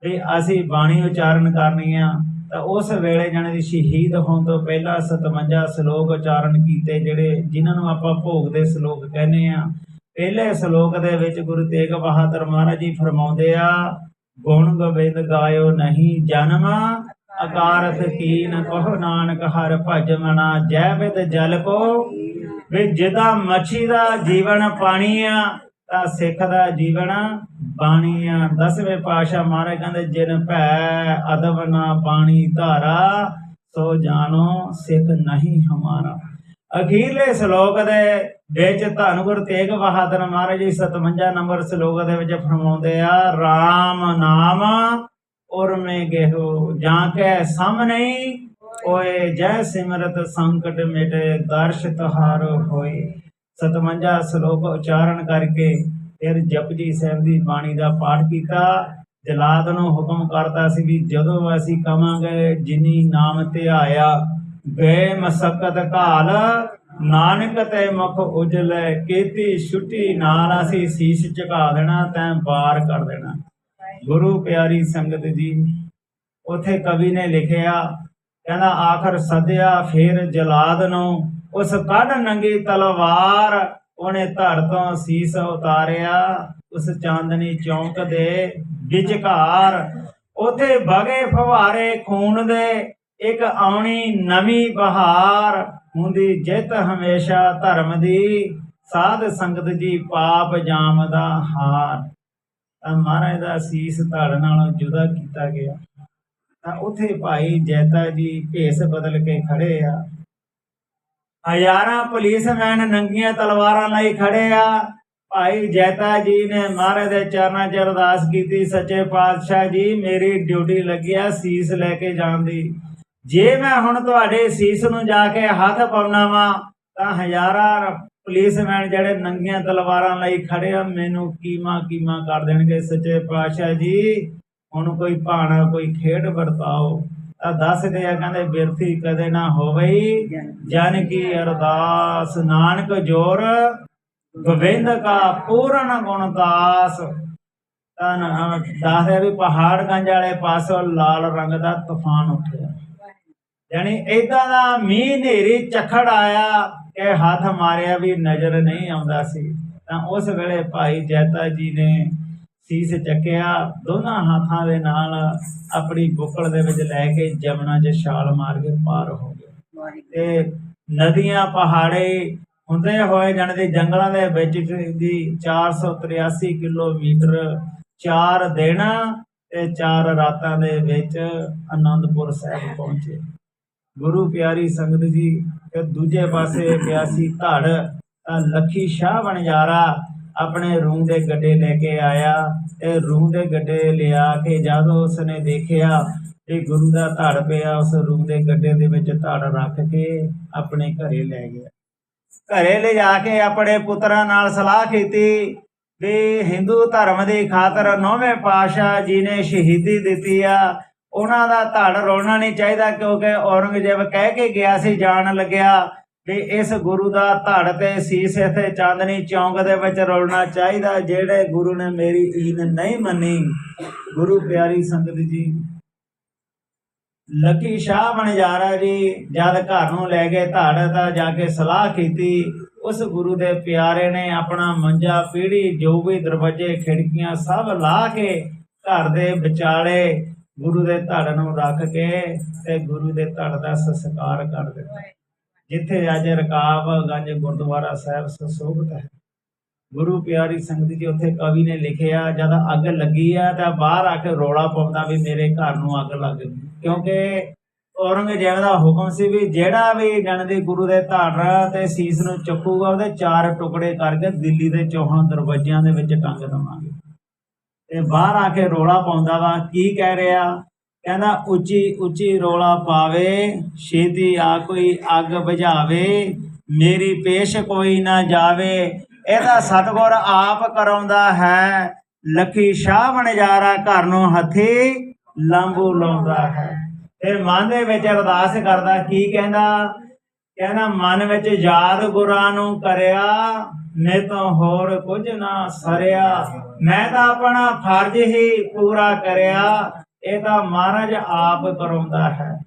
ਵੀ ਅਸੀਂ ਬਾਣੀ ਉਚਾਰਨ ਕਰਨੀ ਆ। ਤਾਂ ਉਸ ਵੇਲੇ ਜਾਣੇ ਦੀ ਸ਼ਹੀਦ ਹੋਣ ਤੋਂ ਪਹਿਲਾਂ 57 ਸ਼ਲੋਕ ਉਚਾਰਨ ਕੀਤੇ, ਜਿਹੜੇ ਜਿਨ੍ਹਾਂ ਨੂੰ ਆਪਾਂ ਭੋਗ ਦੇ ਸ਼ਲੋਕ ਕਹਿੰਦੇ ਆ। ਪਹਿਲੇ ਸ਼ਲੋਕ ਦੇ ਵਿੱਚ ਗੁਰੂ ਤੇਗ ਬਹਾਦਰ ਮਹਾਰਾਜ ਜੀ ਫਰਮਾਉਂਦੇ ਆ, ਗੁਣ ਗੋਬਿੰਦ ਗਾਇਓ ਨਹੀਂ ਜਨਮ ਅਕਾਰਥ ਕੀਨ ਕਹੋ ਨਾਨਕ ਹਰ ਭਜ ਮਨਾ, ਜੈ ਵਿਦ ਜਲ ਕੋ, ਵੀ ਜਿਹਦਾ ਮੱਛੀ ਦਾ ਜੀਵਨ ਪਾਣੀ ਆ ਤਾਂ ਸਿੱਖ ਦਾ ਜੀਵਨ ਬਾਣੀ ਆ ਦਸਵੇਂ ਪਾਸ਼ਾ ਮਹਾਰਾਜ ਕਹਿੰਦੇ, ਜਿਨ ਭੈ ਅਦਬ ਨਾ ਬਾਣੀ ਧਾਰਾ, ਸੋ ਜਾਣੋ ਸਿੱਖ ਨਹੀਂ ਹਮਾਰਾ। ਅਖੀਰਲੇ ਸ਼ਲੋਕ ਦੇ ਵਿੱਚ ਧੰਨ ਗੁਰੂ ਤੇਗ ਬਹਾਦਰ ਮਹਾਰਾਜ ਜੀ 57 ਨੰਬਰ ਸ਼ਲੋਕ ਦੇ ਵਿੱਚ ਫਰਮਾਉਂਦੇ ਆ RAM ਨਾਮ ਉਰਮੇ ਗਹਿਓ, ਜਾਂ ਕੈ ਸਾਹਮਣੇ ਓਏ ਜੈ ਸਿਮਰਤ ਸੰਕਟ ਮਿਟੇ, ਦਰਸ਼ ਤੁਹਾਰ ਹੋਏ। 57 ਸ਼ਲੋਕ ਉਚਾਰਨ ਕਰਕੇ ਫਿਰ ਜਪਜੀ ਸਾਹਿਬ ਦੀ ਬਾਣੀ ਦਾ ਪਾਠ ਕੀਤਾ। ਜਲਾਦ ਨੂੰ ਹੁਕਮ ਕਰਦਾ ਸੀ ਵੀ ਜਦੋਂ ਅਸੀਂ ਕਵਾਂਗੇ ਜਿਨੀ ਨਾਮ ਤੇ ਆਇਆ ਗਏ ਮਸਕਤ ਕਾਲ ਨਾਨਕ ਤੇ ਮੁਖ ਉਜਲੇ, ਕੀਤੀ ਛੁੱਟੀ ਨਾਲ ਅਸੀਂ ਸੀਸ ਝੁਕਾ ਦੇਣਾ, ਤੈਂ ਬਾਰ ਕਰ ਦੇਣਾ। ਗੁਰੂ ਪਿਆਰੀ ਸੰਗਤ ਜੀ, ਉਥੇ ਕਵੀ ਨੇ ਲਿਖਿਆ, ਕਹਿੰਦਾ, ਆਖਰ ਸਦਿਆ ਫੇਰ ਜਲਾਦ ਨੂੰ, ਉਸ ਕੱਢ ਨੰਗੀ ਤਲਵਾਰ, ਉਹਨੇ ਧੜ ਤੋਂ ਸੀਸ ਉਤਾਰਿਆ, ਉਸ ਚਾਂਦਨੀ ਚੌਂਕ ਦੇ ਵਿਚਕਾਰ, ਉਥੇ ਬਗੇ ਫਵਾਰੇ ਖੂਨ ਦੇ ਇੱਕ ਆਉਣੀ ਨਵੀਂ ਬਹਾਰ ਹੁੰਦੀ ਜਿੱਤ ਹਮੇਸ਼ਾ ਧਰਮ ਦੀ, ਸਾਧ ਸੰਗਤ ਜੀ ਪਾਪ ਜਾਮ ਦਾ ਹਾਰ। ਤਾਂ ਮਹਾਰਾਜ ਦਾ ਸੀਸ ਧੜ ਨਾਲੋਂ ਜੁਦਾ ਕੀਤਾ ਗਿਆ। ਤਾਂ ਉਥੇ ਭਾਈ ਜੈਤਾ ਜੀ ਭੇਸ ਬਦਲ ਕੇ ਖੜੇ ਆ। ਹਜ਼ਾਰਾਂ ਪੁਲਿਸਮੈਨ ਨੰਗੀਆਂ ਤਲਵਾਰਾਂ ਲਈ ਖੜੇ ਆ। ਭਾਈ ਜੈਤਾ ਜੀ ਨੇ ਮਹਾਰਾਜ ਦੇ ਚਰਨਾਂ 'ਚ ਅਰਦਾਸ ਕੀਤੀ, ਸੱਚੇ ਪਾਤਸ਼ਾਹ ਜੀ, ਮੇਰੀ ਡਿਊਟੀ ਲੱਗਿਆ ਸੀਸ ਲੈ ਕੇ ਜਾਣ ਦੀ। ਜੇ ਮੈਂ ਹੁਣ ਤੁਹਾਡੇ ਸੀਸ ਨੂੰ ਜਾ ਕੇ ਹੱਥ ਪਾਉਣਾ ਵਾ, ਤਾਂ ਹਜ਼ਾਰਾਂ ਪੁਲਿਸਮੈਨ ਜਿਹੜੇ ਨੰਗੀਆਂ ਤਲਵਾਰਾਂ ਲਈ ਖੜੇ ਆ, ਮੈਨੂੰ ਕੀਮਾ ਕੀਮਾ ਕਰ ਦੇਣਗੇ ਸੱਚੇ ਪਾਤਸ਼ਾਹ ਜੀ। ਹੁਣ ਕੋਈ ਭਾਣਾ, ਕੋਈ ਖੇਡ ਵਰਤਾਓ, ਤਾਂ ਦੱਸਦੇ ਆ, ਕਹਿੰਦੇ ਬਿਰਥੀ ਕਦੇ ਨਾ ਹੋਵੇ। ਜਨ ਕੀ ਅਰਦਾਸ, ਨਾਨਕ ਜੋਰ, ਗੋਬਿੰਦ ਕਾ ਪੂਰਨ ਗੁਣਦਾਸ ਤਾਂ ਦੱਸਦੇ ਵੀ ਪਹਾੜ ਗੰਜ ਵਾਲੇ ਪਾਸੋਂ ਲਾਲ ਰੰਗ ਦਾ ਤੂਫਾਨ ਉੱਠਿਆ। ਯਾਨੀ ਏਦਾਂ ਦਾ ਮੀਂਹ ਹਨੇਰੀ ਝੱਖੜ ਆਇਆ ਕਿ ਹੱਥ ਮਾਰਿਆ ਵੀ ਨਜ਼ਰ ਨਹੀਂ ਆਉਂਦਾ ਸੀ। ਤਾਂ ਉਸ ਵੇਲੇ ਭਾਈ ਜੈਤਾ ਜੀ ਨੇ ਸੀਸ ਚੱਕਿਆ, ਦੋਨਾਂ ਹੱਥਾਂ ਦੇ ਨਾਲ ਆਪਣੀ ਬੁੱਕਲ ਦੇ ਵਿੱਚ ਲੈ ਕੇ ਜਮਨਾ 'ਚ ਛਾਲ ਮਾਰ ਕੇ ਪਾਰ ਹੋ ਗਏ। ਤੇ ਨਦੀਆਂ, ਪਹਾੜੇ ਹੁੰਦੇ ਹੋਏ ਜਾਣਦੇ ਜੰਗਲਾਂ ਦੇ ਵਿੱਚ ਦੀ 483 ਕਿਲੋਮੀਟਰ ਚਾਰ ਦਿਨ ਤੇ ਚਾਰ ਰਾਤਾਂ ਦੇ ਵਿੱਚ ਆਨੰਦਪੁਰ ਸਾਹਿਬ ਪਹੁੰਚੇ। ਗੁਰੂ ਪਿਆਰੀ ਸੰਗਤ ਜੀ ਫਿਰ ਦੂਜੇ ਪਾਸੇ ਪਿਆਸੀ ਧੜ, ਤਾਂ ਲੱਖੀ ਸ਼ਾਹ ਬਣਜਾਰਾ ਆਪਣੇ ਰੂਹ ਦੇ ਗੱਡੇ ਲੈ ਕੇ ਆਇਆ। ਤੇ ਰੂਹ ਦੇ ਗੱਡੇ ਲਿਆ ਕੇ ਜਦੋਂ ਉਸਨੇ ਦੇਖਿਆ ਕਿ ਗੁਰੂ ਦਾ ਧੜ ਪਿਆ, ਉਸ ਰੂਹ ਦੇ ਗੱਡੇ ਦੇ ਵਿੱਚ ਧੜ ਰੱਖ ਕੇ ਆਪਣੇ ਘਰੇ ਲੈ ਗਿਆ। ਘਰੇ ਲੈ ਜਾ ਕੇ ਆਪਣੇ ਪੁੱਤਰਾਂ ਨਾਲ ਸਲਾਹ ਕੀਤੀ ਵੀ ਹਿੰਦੂ ਧਰਮ ਦੀ ਖਾਤਰ ਨੌਵੇਂ ਪਾਤਸ਼ਾਹ ਜੀ ਨੇ ਸ਼ਹੀਦੀ ਦਿੱਤੀ ਆ। ਉਹਨਾਂ ਦਾ ਧੜ ਰੋਣਾ ਨਹੀਂ ਚਾਹੀਦਾ ਕਿਉਂਕਿ ਔਰੰਗਜ਼ੇਬ ਕਹਿ ਕੇ ਗਿਆ ਸੀ, ਜਾਣ ਲੱਗਿਆ ਵੀ ਇਸ ਗੁਰੂ ਦਾ ਧੜ ਤੇ ਸੀਸ ਇੱਥੇ ਚਾਂਦਨੀ ਚੌਂਕ ਦੇ ਵਿੱਚ ਰੋਲਣਾ ਚਾਹੀਦਾ, ਜਿਹੜੇ ਗੁਰੂ ਨੇ ਮੇਰੀ ਈਨ ਨਹੀਂ ਮੰਨੀ। ਗੁਰੂ ਪਿਆਰੀ ਸੰਗਤ ਜੀ, ਲੱਕੀ ਸ਼ਾਹ ਬਣਜਾਰਾ ਜੀ ਜਦ ਘਰ ਨੂੰ ਲੈ ਕੇ ਧੜ ਤਾਂ ਜਾ ਕੇ ਸਲਾਹ ਕੀਤੀ, ਉਸ ਗੁਰੂ ਦੇ ਪਿਆਰੇ ਨੇ ਆਪਣਾ ਮੰਜਾ ਪੀੜੀ ਜੋ ਵੀ ਦਰਵਾਜ਼ੇ, ਖਿੜਕੀਆਂ ਸਭ ਲਾ ਕੇ ਘਰ ਦੇ ਵਿਚਾਲੇ ਗੁਰੂ ਦੇ ਧੜ ਨੂੰ ਰੱਖ ਕੇ ਤੇ ਗੁਰੂ ਦੇ ਧੜ ਦਾ ਸੰਸਕਾਰ ਕਰ ਦਿੱਤਾ। ਜਿੱਥੇ ਅੱਜ ਰਕਾਬਗੰਜ ਗੁਰਦੁਆਰਾ ਸਾਹਿਬ ਸੁਸ਼ੋਭਿਤ ਹੈ। ਗੁਰੂ ਪਿਆਰੀ ਸੰਗਤ ਜੀ, ਉੱਥੇ ਕਵੀ ਨੇ ਲਿਖਿਆ, ਜਦ ਅੱਗ ਲੱਗੀ ਆ ਤਾਂ ਬਾਹਰ ਆ ਕੇ ਰੋਲਾ ਪਾਉਂਦਾ ਵੀ ਮੇਰੇ ਘਰ ਨੂੰ ਅੱਗ ਲੱਗ ਗਈ। ਕਿਉਂਕਿ ਔਰੰਗਜ਼ੇਬ ਦਾ ਹੁਕਮ ਸੀ ਵੀ ਜਿਹੜਾ ਵੀ ਜਨਦੀ ਗੁਰੂ ਦੇ ਧੜ ਤੇ ਸੀਸ ਨੂੰ ਚੱਕੂਗਾ, ਉਹਦੇ ਚਾਰ ਟੁਕੜੇ ਕਰਕੇ ਦਿੱਲੀ ਦੇ ਚੌਹਾਂ ਦਰਵਾਜ਼ਿਆਂ ਦੇ ਵਿੱਚ ਟੰਗ ਦਵਾਂਗੇ। ਤੇ ਬਾਹਰ ਆ ਕੇ ਰੋਲਾ ਪਾਉਂਦਾ ਵਾ, ਕੀ ਕਹਿ ਰਿਹਾ? ਕਹਿੰਦਾ, ਉੱਚੀ ਉੱਚੀ ਰੋਲਾ ਪਾਵੇ, ਛੇਤੀ ਆ ਕੋਈ ਅੱਗ ਬੁਝਾਵੇ, ਮੇਰੀ ਪੇਸ਼ ਕੋਈ ਨਾ ਜਾਵੇ। ਇਹਦਾ ਸਤਗੁਰ ਆਪ ਕਰਾਉਂਦਾ ਹੈ। ਲੱਖੀ ਸ਼ਾਹ ਬਣਜਾਰਾ ਘਰ ਨੂੰ ਹੱਥੀ ਲਾਂਬੂ ਲਾਉਂਦਾ ਹੈ। ਤੇ ਮਨ ਦੇ ਵਿੱਚ ਅਰਦਾਸ ਕਰਦਾ, ਕੀ ਕਹਿੰਦਾ? ਕਹਿੰਦਾ ਮਨ ਵਿੱਚ ਯਾਦ ਗੁਰਾਂ ਨੂੰ ਕਰਿਆ, ਮੈਂ ਤਾਂ ਹੋਰ ਕੁਝ ਨਾ ਸਰਿਆ। ਮੈਂ ਤਾਂ ਆਪਣਾ ਫਰਜ਼ ਹੀ ਪੂਰਾ ਕਰਿਆ, ਇਹ ਤਾਂ ਮਹਾਰਾਜ ਆਪ ਕਰਾਉਂਦਾ ਹੈ।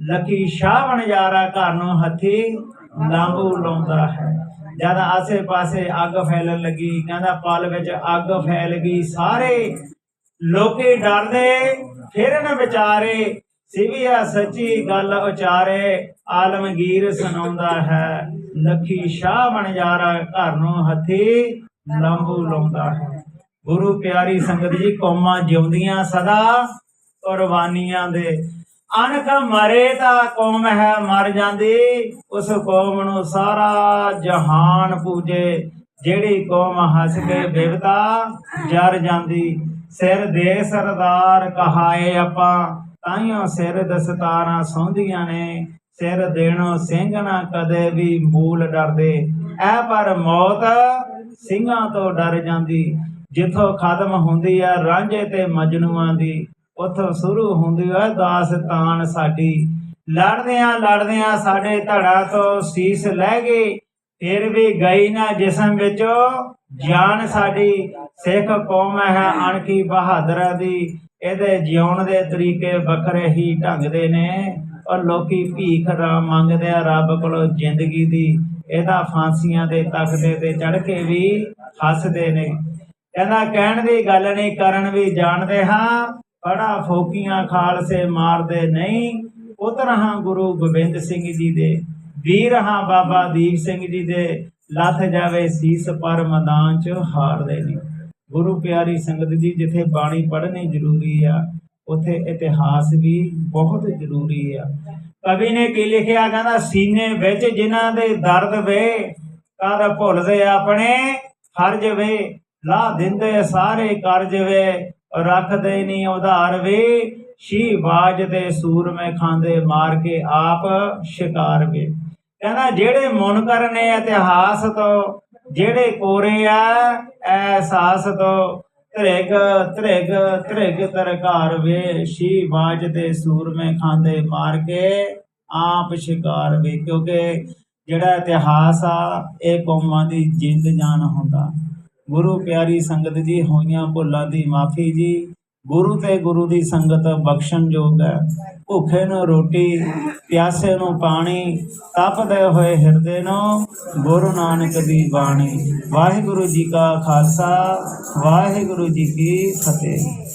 ਲੱਕੀ ਸ਼ਾਹ ਬਣਜਾਰਾ ਘਰ ਨੂੰ ਹੱਥੀ ਲਾਂਬੂ ਲਾਉਂਦਾ ਹੈ। ਜਦ ਆਸੇ ਪਾਸੇ ਅੱਗ ਫੈਲਣ ਲੱਗੀ, ਕਹਿੰਦਾ, ਪਲ ਵਿੱਚ ਅੱਗ ਫੈਲ ਗਈ, ਸਾਰੇ ਲੋਕੀ ਡਰਦੇ ਫਿਰਨ ਵਿਚਾਰੇ, ਸਿਵਿਆ ਸੱਚੀ ਗੱਲ ਉਚਾਰੇ। ਆਲਮਗੀਰ ਸੁਣਾਉਂਦਾ ਹੈ। ਲੱਖੀ ਸ਼ਾਹ ਬਣਜਾਰਾ ਘਰ ਨੂੰ ਹੱਥੀ ਲੰਬੂ ਲਾਉਂਦਾ ਹੈ। ਗੁਰੂ ਪਿਆਰੀ ਸੰਗਤ ਜੀ, ਕੌਮਾਂ ਜਿਉਂਦੀਆਂ ਸਦਾ, ਕੁਰਬਾਨੀਆਂ ਦੇ। ਅਣਖ ਮਰੇ ਤਾਂ ਕੌਮ ਹੈ ਮਰ ਜਾਂਦੀ, ਉਸ ਕੌਮ ਨੂੰ ਸਾਰਾ ਜਹਾਨ ਪੂਜੇ। ਜਿਹੜੀ ਕੌਮ ਹੱਸ ਕੇ ਬਿਵਤਾ ਜਰ ਜਾਂਦੀ। ਸਿਰ ਦੇ ਸਰਦਾਰ ਕਹਾਏ ਆਪਾਂ ਤਾਈਓ ਸਿਰ ਦਸਤਾਰਾਂ ਸੌਂਦੀਆਂ ਨੇ। ਸਿਰ ਦੇਣੋ ਸਿੰਘ ਨਾ ਕਦੇ ਵੀ ਮੂਲ ਡਰਦੇ। ਐ ਪਰ ਮੌਤ ਸਿੰਘਾਂ ਤੋਂ ਡਰ ਜਾਂਦੀ। ਜਿੱਥੋਂ ਖਤਮ ਹੁੰਦੀ ਆ ਰਾਂਝੇ ਤੇ ਮਜਨੂਆਂ ਦੀ, ਉੱਥੋਂ ਸ਼ੁਰੂ ਹੁੰਦੀ ਆ ਦਾਸਤਾਨ ਸਾਡੀ। ਲੜਦਿਆਂ ਲੜਦਿਆਂ ਸਾਡੇ ਧੜਾ ਤੋਂ ਸੀਸ ਲੈ ਗਏ ਫਿਰ ਵੀ ਗਈ ਨਾ ਜਿਸਮ ਵਿੱਚੋਂ ਜਾਨ ਸਾਡੀ। ਸਿੱਖ ਕੌਮ ਹੈ ਅਣਖੀ ਬਹਾਦਰਾਂ ਦੀ। ਇਹਦੇ ਜਿਉਣ ਦੇ ਤਰੀਕੇ ਵੱਖਰੇ ਹੀ ਢੰਗ ਦੇ ਨੇ। ਔਰ ਲੋਕੀ ਭੀਖ ਰਾ ਮੰਗਦੇ ਆ ਰੱਬ ਕੋਲੋਂ ਜ਼ਿੰਦਗੀ ਦੀ ਇਹਦਾ ਫਾਂਸੀਆਂ ਦੇ ਤਖਤੇ ਤੇ ਚੜ ਕੇ ਵੀ ਹੱਸਦੇ ਨੇ। ਕਹਿੰਦਾ, ਕਹਿਣ ਦੀ ਗੱਲ ਨਹੀਂ, ਕਰਨ ਵੀ ਜਾਣਦੇ ਹਾਂ, ਬੜਾ ਫੋਕੀਆਂ ਖਾਲਸੇ ਮਾਰਦੇ ਨਹੀਂ। ਪੁੱਤਰ ਹਾਂ ਗੁਰੂ ਗੋਬਿੰਦ ਸਿੰਘ ਜੀ ਦੇ, ਵੀਰ ਹਾਂ ਬਾਬਾ ਦੀਪ ਸਿੰਘ ਜੀ ਦੇ, ਲੱਥ ਜਾਵੇ ਸੀਸ ਪਰ ਮੈਦਾਨ ਚ ਹਾਰਦੇ ਨਹੀਂ ਗੁਰੂ ਪਿਆਰੀ ਸੰਗਤ ਜੀ, ਜਿੱਥੇ ਬਾਣੀ ਪੜ੍ਹਨੀ ਜ਼ਰੂਰੀ ਆ ਉਥੇ ਇਤਿਹਾਸ ਵੀ ਬਹੁਤ ਜ਼ਰੂਰੀ ਆ। ਕਵੀ ਨੇ ਕੀ ਲਿਖਿਆ? ਕਹਿੰਦਾ, ਸੀਨੇ ਵਿੱਚ ਜਿਨ੍ਹਾਂ ਦੇ ਦਰਦ ਵੇ ਕਰ ਭੁੱਲਦੇ ਆਪਣੇ? ਫਰਜ਼ ਵੇ ਲਾ ਦਿੰਦੇ ਸਾਰੇ ਕਰਜ ਵੇ, ਰੱਖਦੇ ਨਹੀਂ ਉਧਾਰ ਵੇ। ਸ਼ੀ ਬਾਜ ਦੇ ਸੂਰਮੇ ਖਾਂਦੇ ਮਾਰ ਕੇ ਆਪ ਸ਼ਿਕਾਰ ਵੇ। ਕਹਿੰਦਾ, ਜਿਹੜੇ ਮੁਨਕਰ ਨੇ ਇਤਿਹਾਸ ਤੋਂ, ਜਿਹੜੇ ਕੋਰੇ ਆ, ਐਹਸਾਸ ਤੋਂ ਧ੍ਰਿਗ ਧ੍ਰਿਗ ਧ੍ਰਿਗ ਤਰਕਾਰ ਵੇ, ਸ਼ੀ ਬਾਜ ਦੇ ਸੂਰਮੇ ਖਾਂਦੇ ਮਾਰ ਕੇ ਆਪ ਸ਼ਿਕਾਰ ਵੇ। ਕਿਉਂਕਿ ਜਿਹੜਾ ਇਤਿਹਾਸ ਆ, ਇਹ ਕੌਮਾਂ ਦੀ ਜਿੰਦ ਜਾਨ ਹੁੰਦਾ। ਗੁਰੂ ਪਿਆਰੀ ਸੰਗਤ ਜੀ, ਹੋਈਆਂ ਭੁੱਲਾਂ ਦੀ ਮਾਫੀ ਜੀ। ਗੁਰੂ ਤੇ ਗੁਰੂ ਦੀ ਸੰਗਤ ਬਖਸ਼ਣਯੋਗ ਹੈ। ਭੁੱਖੇ ਨੂੰ ਰੋਟੀ, ਪਿਆਸੇ ਨੂੰ ਪਾਣੀ, ਤਪਦੇ ਹੋਏ ਹਿਰਦੇ ਨੂੰ ਗੁਰੂ ਨਾਨਕ ਦੀ ਬਾਣੀ। ਵਾਹਿਗੁਰੂ ਜੀ ਕਾ ਖਾਲਸਾ, ਵਾਹਿਗੁਰੂ ਜੀ ਕੀ ਫਤਿਹ।